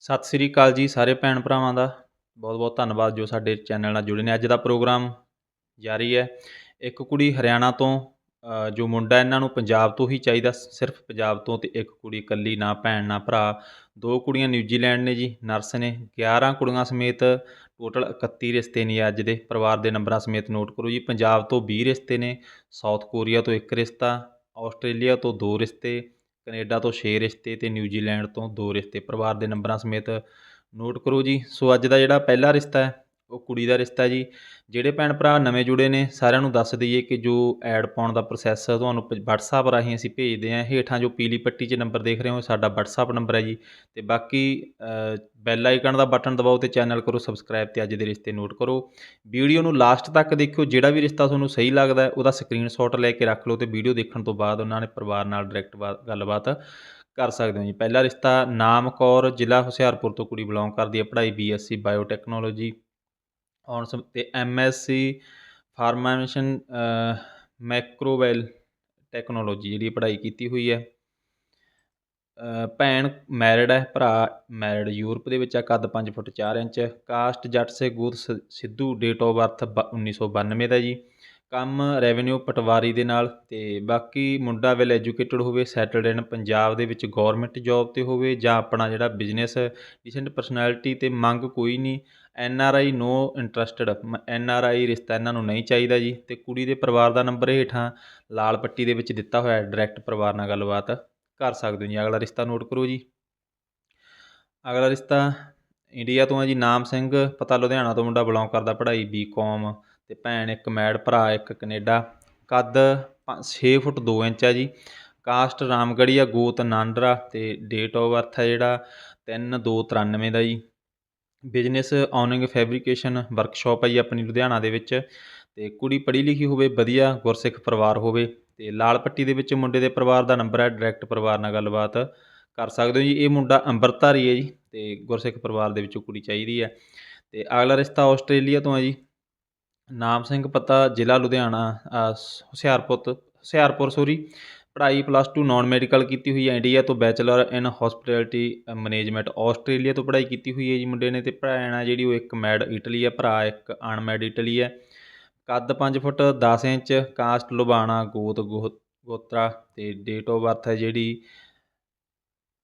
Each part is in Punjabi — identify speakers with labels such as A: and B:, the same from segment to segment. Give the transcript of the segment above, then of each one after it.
A: ਸਤਿ ਸ੍ਰੀ ਅਕਾਲ ਜੀ ਸਾਰੇ ਭੈਣ ਭਰਾਵਾਂ ਦਾ। ਬਹੁਤ ਬਹੁਤ ਧੰਨਵਾਦ ਜੋ ਸਾਡੇ ਚੈਨਲ ਨਾਲ ਜੁੜੇ ਨੇ। ਅੱਜ ਦਾ ਪ੍ਰੋਗਰਾਮ ਜਾਰੀ ਹੈ। ਇੱਕ ਕੁੜੀ ਹਰਿਆਣਾ ਤੋਂ ਜੋ ਮੁੰਡਾ ਇਹਨਾਂ ਨੂੰ ਪੰਜਾਬ ਤੋਂ ਹੀ ਚਾਹੀਦਾ ਸਿਰਫ ਪੰਜਾਬ ਤੋਂ ਤੇ ਇੱਕ ਕੁੜੀ ਇਕੱਲੀ, ਨਾ ਭੈਣ, ਨਾ ਭਰਾ। ਦੋ ਕੁੜੀਆਂ ਨਿਊਜ਼ੀਲੈਂਡ ਨੇ ਜੀ, ਨਰਸ ਨੇ। 11 ਕੁੜੀਆਂ ਸਮੇਤ ਟੋਟਲ 31 ਰਿਸ਼ਤੇ ਨੇ ਅੱਜ ਦੇ। ਪਰਿਵਾਰ ਦੇ ਨੰਬਰਾਂ ਸਮੇਤ ਨੋਟ ਕਰੋ ਜੀ। ਪੰਜਾਬ ਤੋਂ 20 ਰਿਸ਼ਤੇ ਨੇ, ਸਾਊਥ ਕੋਰੀਆ ਤੋਂ ਇੱਕ ਰਿਸ਼ਤਾ, ਆਸਟ੍ਰੇਲੀਆ ਤੋਂ ਦੋ ਰਿਸ਼ਤੇ ਕੈਨੇਡਾ ਤੋਂ 6 ਰਿਸ਼ਤੇ ਤੇ ਨਿਊਜ਼ੀਲੈਂਡ ਤੋਂ ਦੋ ਰਿਸ਼ਤੇ। ਪਰਿਵਾਰ ਦੇ ਨੰਬਰਾਂ ਸਮੇਤ ਨੋਟ ਕਰੋ ਜੀ। ਸੋ ਅੱਜ ਦਾ ਜਿਹੜਾ ਪਹਿਲਾ ਰਿਸ਼ਤਾ ਹੈ ਉਹ ਕੁੜੀ ਦਾ ਰਿਸ਼ਤਾ ਜੀ। ਜਿਹੜੇ ਭੈਣ ਭਰਾ ਨਵੇਂ ਜੁੜੇ ਨੇ, ਸਾਰਿਆਂ ਨੂੰ ਦੱਸ ਦਈਏ ਕਿ ਜੋ ਐਡ ਪਾਉਣ ਦਾ ਪ੍ਰੋਸੈਸ ਤੁਹਾਨੂੰ ਪ- WhatsApp ਰਾਹੀਂ ਅਸੀਂ ਭੇਜਦੇ ਹਾਂ। ਹੇਠਾਂ ਜੋ ਪੀਲੀ ਪੱਟੀ 'ਚ ਨੰਬਰ ਦੇਖ ਰਹੇ ਹੋ, ਸਾਡਾ WhatsApp ਨੰਬਰ ਹੈ ਜੀ। ਤੇ ਬਾਕੀ ਬੈਲ ਆਈਕਨ ਦਾ ਬਟਨ ਦਬਾਓ ਤੇ ਚੈਨਲ ਕਰੋ ਸਬਸਕ੍ਰਾਈਬ ਤੇ ਅੱਜ ਦੇ ਰਿਸ਼ਤੇ ਨੋਟ ਕਰੋ। ਵੀਡੀਓ ਨੂੰ ਲਾਸਟ ਤੱਕ ਦੇਖਿਓ, ਜਿਹੜਾ ਵੀ ਰਿਸ਼ਤਾ ਤੁਹਾਨੂੰ ਸਹੀ ਲੱਗਦਾ ਉਹਦਾ ਸਕਰੀਨਸ਼ਾਟ ਲੈ ਕੇ ਰੱਖ ਲਓ ਤੇ ਵੀਡੀਓ ਦੇਖਣ ਤੋਂ ਬਾਅਦ ਉਹਨਾਂ ਨੇ ਪਰਿਵਾਰ ਨਾਲ ਡਾਇਰੈਕਟ ਗੱਲਬਾਤ ਕਰ ਸਕਦੇ ਹੋ ਜੀ। ਪਹਿਲਾ ਰਿਸ਼ਤਾ ਨਾਮ ਕੌਰ ਜ਼ਿਲ੍ਹਾ ਹੁਸ਼ਿਆਰਪੁਰ ਤੋਂ ਕੁੜੀ ਬਿਲੋਂਗ ਕਰਦੀ ਹੈ, ਪੜ੍ਹਾਈ ਬੀਐਸਸੀ ਬਾਇਓਟੈਕਨੋਲੋਜੀ ਔਨ ਸਮ, ਤੇ ਸੀ ਫਾਰਮਾਮੇਸ਼ਨ ਮੈਕਰੋਵੈਲ ਟੈਕਨੋਲੋਜੀ ਜਿਹੜੀ ਪੜ੍ਹਾਈ ਕੀਤੀ ਹੋਈ ਹੈ। ਭੈਣ ਮੈਰਿਡ ਹੈ, ਭਰਾ ਮੈਰਿਡ, ਯੂਰਪ ਦੇ ਵਿੱਚ ਆ, ਕੱਦ 5 ਫੁੱਟ 4 ਇੰਚ, ਕਾਸਟ ਜੱਟ ਸੇ ਗੂਤ ਸਿੱਧੂ, ਡੇਟ ਆਫ ਬਰਥ 1992 ਦਾ ਜੀ। ਕੰਮ ਰੈਵਨਿਊ ਪਟਵਾਰੀ ਦੇ ਨਾਲ ਅਤੇ ਬਾਕੀ ਮੁੰਡਾ ਵੈਲ ਐਜੂਕੇਟਡ ਹੋਵੇ ਸੈਟਲਡ ਇਨ ਪੰਜਾਬ ਦੇ ਵਿੱਚ ਗੌਰਮੈਂਟ ਜੌਬ ਤੇ ਹੋਵੇ ਜਾਂ ਆਪਣਾ ਜਿਹੜਾ ਬਿਜ਼ਨਸ ਡੀਸੈਂਟ ਪਰਸਨੈਲਿਟੀ ਤੇ ਮੰਗ ਕੋਈ ਨਹੀਂ N R I no interested N R I ਰਿਸ਼ਤਾ ਇਹਨਾਂ ਨੂੰ ਨਹੀਂ ਚਾਹੀਦਾ ਜੀ ਅਤੇ ਕੁੜੀ ਦੇ ਪਰਿਵਾਰ ਦਾ ਨੰਬਰ ਹੇਠਾਂ ਲਾਲ ਪੱਟੀ ਦੇ ਵਿੱਚ ਦਿੱਤਾ ਹੋਇਆ ਡਾਇਰੈਕਟ ਪਰਿਵਾਰ ਨਾਲ ਗੱਲਬਾਤ ਕਰ ਸਕਦੇ ਹੋ ਜੀ। ਅਗਲਾ ਰਿਸ਼ਤਾ ਨੋਟ ਕਰੋ ਜੀ। ਅਗਲਾ ਰਿਸ਼ਤਾ ਇੰਡੀਆ ਤੋਂ ਹੈ ਜੀ, ਨਾਮ ਸਿੰਘ, ਪਤਾ ਲੁਧਿਆਣਾ ਤੋਂ ਮੁੰਡਾ ਬਿਲੋਂਗ ਕਰਦਾ ਪੜ੍ਹਾਈ ਬੀਕਾਮ ਅਤੇ ਭੈਣ ਇੱਕ ਮੈਡ ਭਰਾ ਇੱਕ ਕਨੇਡਾ। ਕੱਦ 6 ਫੁੱਟ ਦੋ ਇੰਚ ਆ ਜੀ। ਕਾਸਟ ਰਾਮਗੜੀਆ, ਗੋਤ ਨਾਂਦਰਾ ਅਤੇ ਡੇਟ ਆਫ ਬਰਥ ਹੈ ਜਿਹੜਾ 3 2 93 ਦਾ ਜੀ। ਬਿਜ਼ਨਸ ਔਨਿੰਗ ਫੈਬਰੀਕੇਸ਼ਨ ਵਰਕਸ਼ਾਪ ਹੈ ਜੀ ਆਪਣੀ ਲੁਧਿਆਣਾ ਦੇ ਵਿੱਚ। ਅਤੇ ਕੁੜੀ ਪੜ੍ਹੀ ਲਿਖੀ ਹੋਵੇ, ਵਧੀਆ ਗੁਰਸਿੱਖ ਪਰਿਵਾਰ ਹੋਵੇ। ਅਤੇ ਲਾਲ ਪੱਟੀ ਦੇ ਵਿੱਚ ਮੁੰਡੇ ਦੇ ਪਰਿਵਾਰ ਦਾ ਨੰਬਰ ਹੈ ਡਾਇਰੈਕਟ ਪਰਿਵਾਰ ਨਾਲ ਗੱਲਬਾਤ ਕਰ ਸਕਦੇ ਹੋ ਜੀ। ਇਹ ਮੁੰਡਾ ਅੰਮ੍ਰਿਤਧਾਰੀ ਹੈ ਜੀ ਅਤੇ ਗੁਰਸਿੱਖ ਪਰਿਵਾਰ ਦੇ ਵਿੱਚੋਂ ਕੁੜੀ ਚਾਹੀਦੀ ਹੈ ਅਤੇ ਅਗਲਾ ਰਿਸ਼ਤਾ ਆਸਟ੍ਰੇਲੀਆ ਤੋਂ ਹੈ ਜੀ। ਨਾਮ ਸਿੰਘ ਪਤਾ, ਜ਼ਿਲ੍ਹਾ ਲੁਧਿਆਣਾ ਹੁਸ਼ਿਆਰਪੁਰ ਤੋਂ- ਹੁਸ਼ਿਆਰਪੁਰ ਸੋਰੀ ਪੜ੍ਹਾਈ ਪਲੱਸ 2 ਨਾਨ ਮੈਡੀਕਲ ਕੀਤੀ ਹੋਈ ਹੈ ਇੰਡੀਆ ਤੋਂ bachelor in hospitality management Australia ਤੋਂ ਪੜ੍ਹਾਈ ਕੀਤੀ ਹੋਈ ਹੈ ਜੀ ਮੁੰਡੇ ਨੇ ਤੇ ਭੈਣ ਆ ਜਿਹੜੀ ਉਹ ਇੱਕ ਮੈਡ ਇਟਲੀ ਹੈ, ਭਰਾ ਇੱਕ ਅਨਮੈਡ ਇਟਲੀ ਹੈ। ਕੱਦ 5 ਫੁੱਟ 10 ਇੰਚ ਕਾਸਟ ਲੁਬਾਣਾ ਗੋਤ ਗੋਹ- ਗੋਤਰਾ ਤੇ ਡੇਟ ਆਫ ਬਰਥ ਹੈ ਜਿਹੜੀ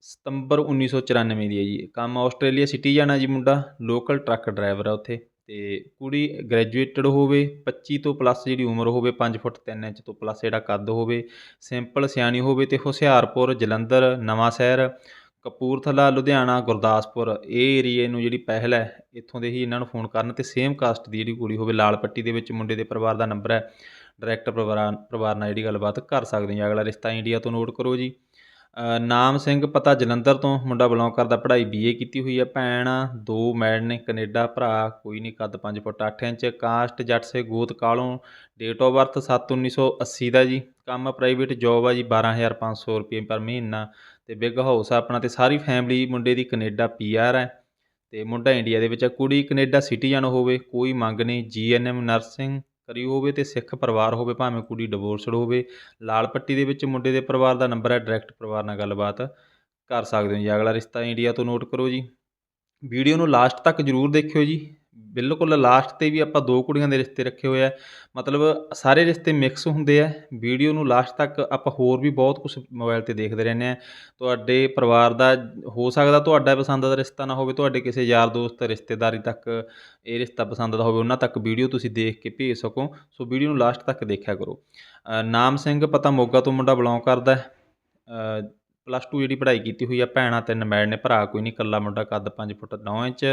A: ਸਤੰਬਰ 1994 ਦੀ ਹੈ ਜੀ। ਕੰਮ ਆਸਟ੍ਰੇਲੀਆ ਸਿਟੀ ਜਾਣਾ ਜੀ ਮੁੰਡਾ ਲੋਕਲ ਟਰੱਕ ਡਰਾਈਵਰ ਆ ਉੱਥੇ। ਅਤੇ ਕੁੜੀ ਗ੍ਰੈਜੂਏਟਡ ਹੋਵੇ 25 ਤੋਂ ਪਲੱਸ ਜਿਹੜੀ ਉਮਰ ਹੋਵੇ, ਪੰਜ ਫੁੱਟ ਤਿੰਨ ਇੰਚ ਤੋਂ ਪਲੱਸ ਜਿਹੜਾ ਕੱਦ ਹੋਵੇ ਸਿੰਪਲ ਸਿਆਣੀ ਹੋਵੇ ਅਤੇ ਹੁਸ਼ਿਆਰਪੁਰ, ਜਲੰਧਰ, ਨਵਾਂ ਸ਼ਹਿਰ, ਕਪੂਰਥਲਾ, ਲੁਧਿਆਣਾ, ਗੁਰਦਾਸਪੁਰ, ਇਹ ਏਰੀਏ ਨੂੰ ਜਿਹੜੀ ਪਹਿਲ ਹੈ, ਇੱਥੋਂ ਦੇ ਹੀ ਇਹਨਾਂ ਨੂੰ ਫੋਨ ਕਰਨ ਅਤੇ ਸੇਮ ਕਾਸਟ ਦੀ ਜਿਹੜੀ ਕੁੜੀ ਹੋਵੇ, ਲਾਲ ਪੱਟੀ ਦੇ ਵਿੱਚ ਮੁੰਡੇ ਦੇ ਪਰਿਵਾਰ ਦਾ ਨੰਬਰ ਹੈ ਡਾਇਰੈਕਟ ਪਰਿਵਾਰ ਪਰਿਵਾਰ ਨਾਲ ਜਿਹੜੀ ਗੱਲਬਾਤ ਕਰ ਸਕਦੇ ਹਾਂ ਅਗਲਾ ਰਿਸ਼ਤਾ ਇੰਡੀਆ ਤੋਂ ਨੋਟ ਕਰੋ ਜੀ। ਨਾਮ ਸਿੰਘ ਪਤਾ ਜਲੰਧਰ ਤੋਂ, ਮੁੰਡਾ ਬਿਲੋਂਗ ਕਰਦਾ, ਪੜ੍ਹਾਈ ਬੀਏ ਕੀਤੀ ਹੋਈ ਹੈ ਭੈਣ ਦੋ ਮੈਡ ਨੇ, ਕੈਨੇਡਾ, ਭਰਾ ਕੋਈ ਨਹੀਂ ਕੱਦ 5 ਫੁੱਟ 8 ਇੰਚ, ਕਾਸਟ ਜੱਟ ਸੇ ਗੋਤ ਕਾਲੋਂ ਡੇਟ ਆਫ ਬਰਥ 7 1980 ਦਾ ਜੀ, ਕੰਮ ਪ੍ਰਾਈਵੇਟ ਜੌਬ ਆ ਜੀ 12500 ਰੁਪਏ ਪਰ ਮਹੀਨਾ, ਤੇ ਬਿਗ ਹਾਊਸ ਆ ਆਪਣਾ, ਤੇ ਸਾਰੀ ਫੈਮਿਲੀ ਮੁੰਡੇ ਦੀ ਕੈਨੇਡਾ ਪੀਆਰ ਹੈ ਤੇ ਮੁੰਡਾ ਇੰਡੀਆ ਦੇ ਵਿੱਚ ਆ, ਕੁੜੀ ਕੈਨੇਡਾ ਸਿਟੀਜ਼ਨ ਹੋਵੇ, ਕੋਈ ਮੰਗ ਨਹੀਂ ਜੀਐਨਐਮ ਨਰਸਿੰਗ ਕਰੀ ਹੋਵੇ ਤੇ ਸਿੱਖ ਪਰਿਵਾਰ ਹੋਵੇ, ਭਾਵੇਂ ਕੁੜੀ ਡਿਵੋਰਸਡ ਹੋਵੇ, ਲਾਲ ਪੱਟੀ ਦੇ ਵਿੱਚ ਮੁੰਡੇ ਦੇ ਪਰਿਵਾਰ ਦਾ ਨੰਬਰ ਹੈ ਡਾਇਰੈਕਟ ਪਰਿਵਾਰ ਨਾਲ ਗੱਲਬਾਤ ਕਰ ਸਕਦੇ ਹੋ ਜੀ। ਅਗਲਾ ਰਿਸ਼ਤਾ ਇੰਡੀਆ ਤੋਂ ਨੋਟ ਕਰੋ ਜੀ। ਵੀਡੀਓ ਨੂੰ ਲਾਸਟ ਤੱਕ ਜਰੂਰ ਦੇਖਿਓ ਜੀ। ਬਿਲਕੁਲ ਲਾਸਟ ਤੇ ਵੀ ਆਪਾਂ ਦੋ ਕੁੜੀਆਂ ਦੇ ਰਿਸ਼ਤੇ ਰੱਖੇ ਹੋਏ ਆ। ਮਤਲਬ ਸਾਰੇ ਰਿਸ਼ਤੇ ਮਿਕਸ ਹੁੰਦੇ ਆ। ਵੀਡੀਓ ਨੂੰ ਲਾਸਟ ਤੱਕ ਆਪਾਂ ਹੋਰ ਵੀ ਬਹੁਤ ਕੁਝ ਮੋਬਾਈਲ ਤੇ ਦੇਖਦੇ ਰਹਿੰਦੇ ਆ। ਤੁਹਾਡੇ ਪਰਿਵਾਰ ਦਾ ਹੋ ਸਕਦਾ ਤੁਹਾਡਾ ਪਸੰਦ ਦਾ ਰਿਸ਼ਤਾ ਨਾ ਹੋਵੇ, ਤੁਹਾਡੇ ਕਿਸੇ ਯਾਰ ਦੋਸਤ ਰਿਸ਼ਤੇਦਾਰੀ ਤੱਕ ਇਹ ਰਿਸ਼ਤਾ ਪਸੰਦ ਦਾ ਹੋਵੇ, ਉਹਨਾਂ ਤੱਕ ਵੀਡੀਓ ਤੁਸੀਂ ਦੇਖ ਕੇ ਭੇਜ ਸਕੋ। ਸੋ ਵੀਡੀਓ ਨੂੰ ਲਾਸਟ ਤੱਕ ਦੇਖਿਆ ਕਰੋ। ਨਾਮ ਸਿੰਘ ਪਤਾ ਮੋਗਾ ਤੋਂ ਮੁੰਡਾ ਬਿਲੋਂਗ ਕਰਦਾ ਹੈ। ਪਲੱਸ 2 ਜਿਹੜੀ ਪੜ੍ਹਾਈ ਕੀਤੀ ਹੋਈ ਆ, ਭੈਣਾਂ ਤਿੰਨ ਮੈਡ ਨੇ, ਭਰਾ ਕੋਈ ਨਹੀਂ ਇਕੱਲਾ ਮੁੰਡਾ ਕੱਦ 5 ਫੁੱਟ 9 ਇੰਚ।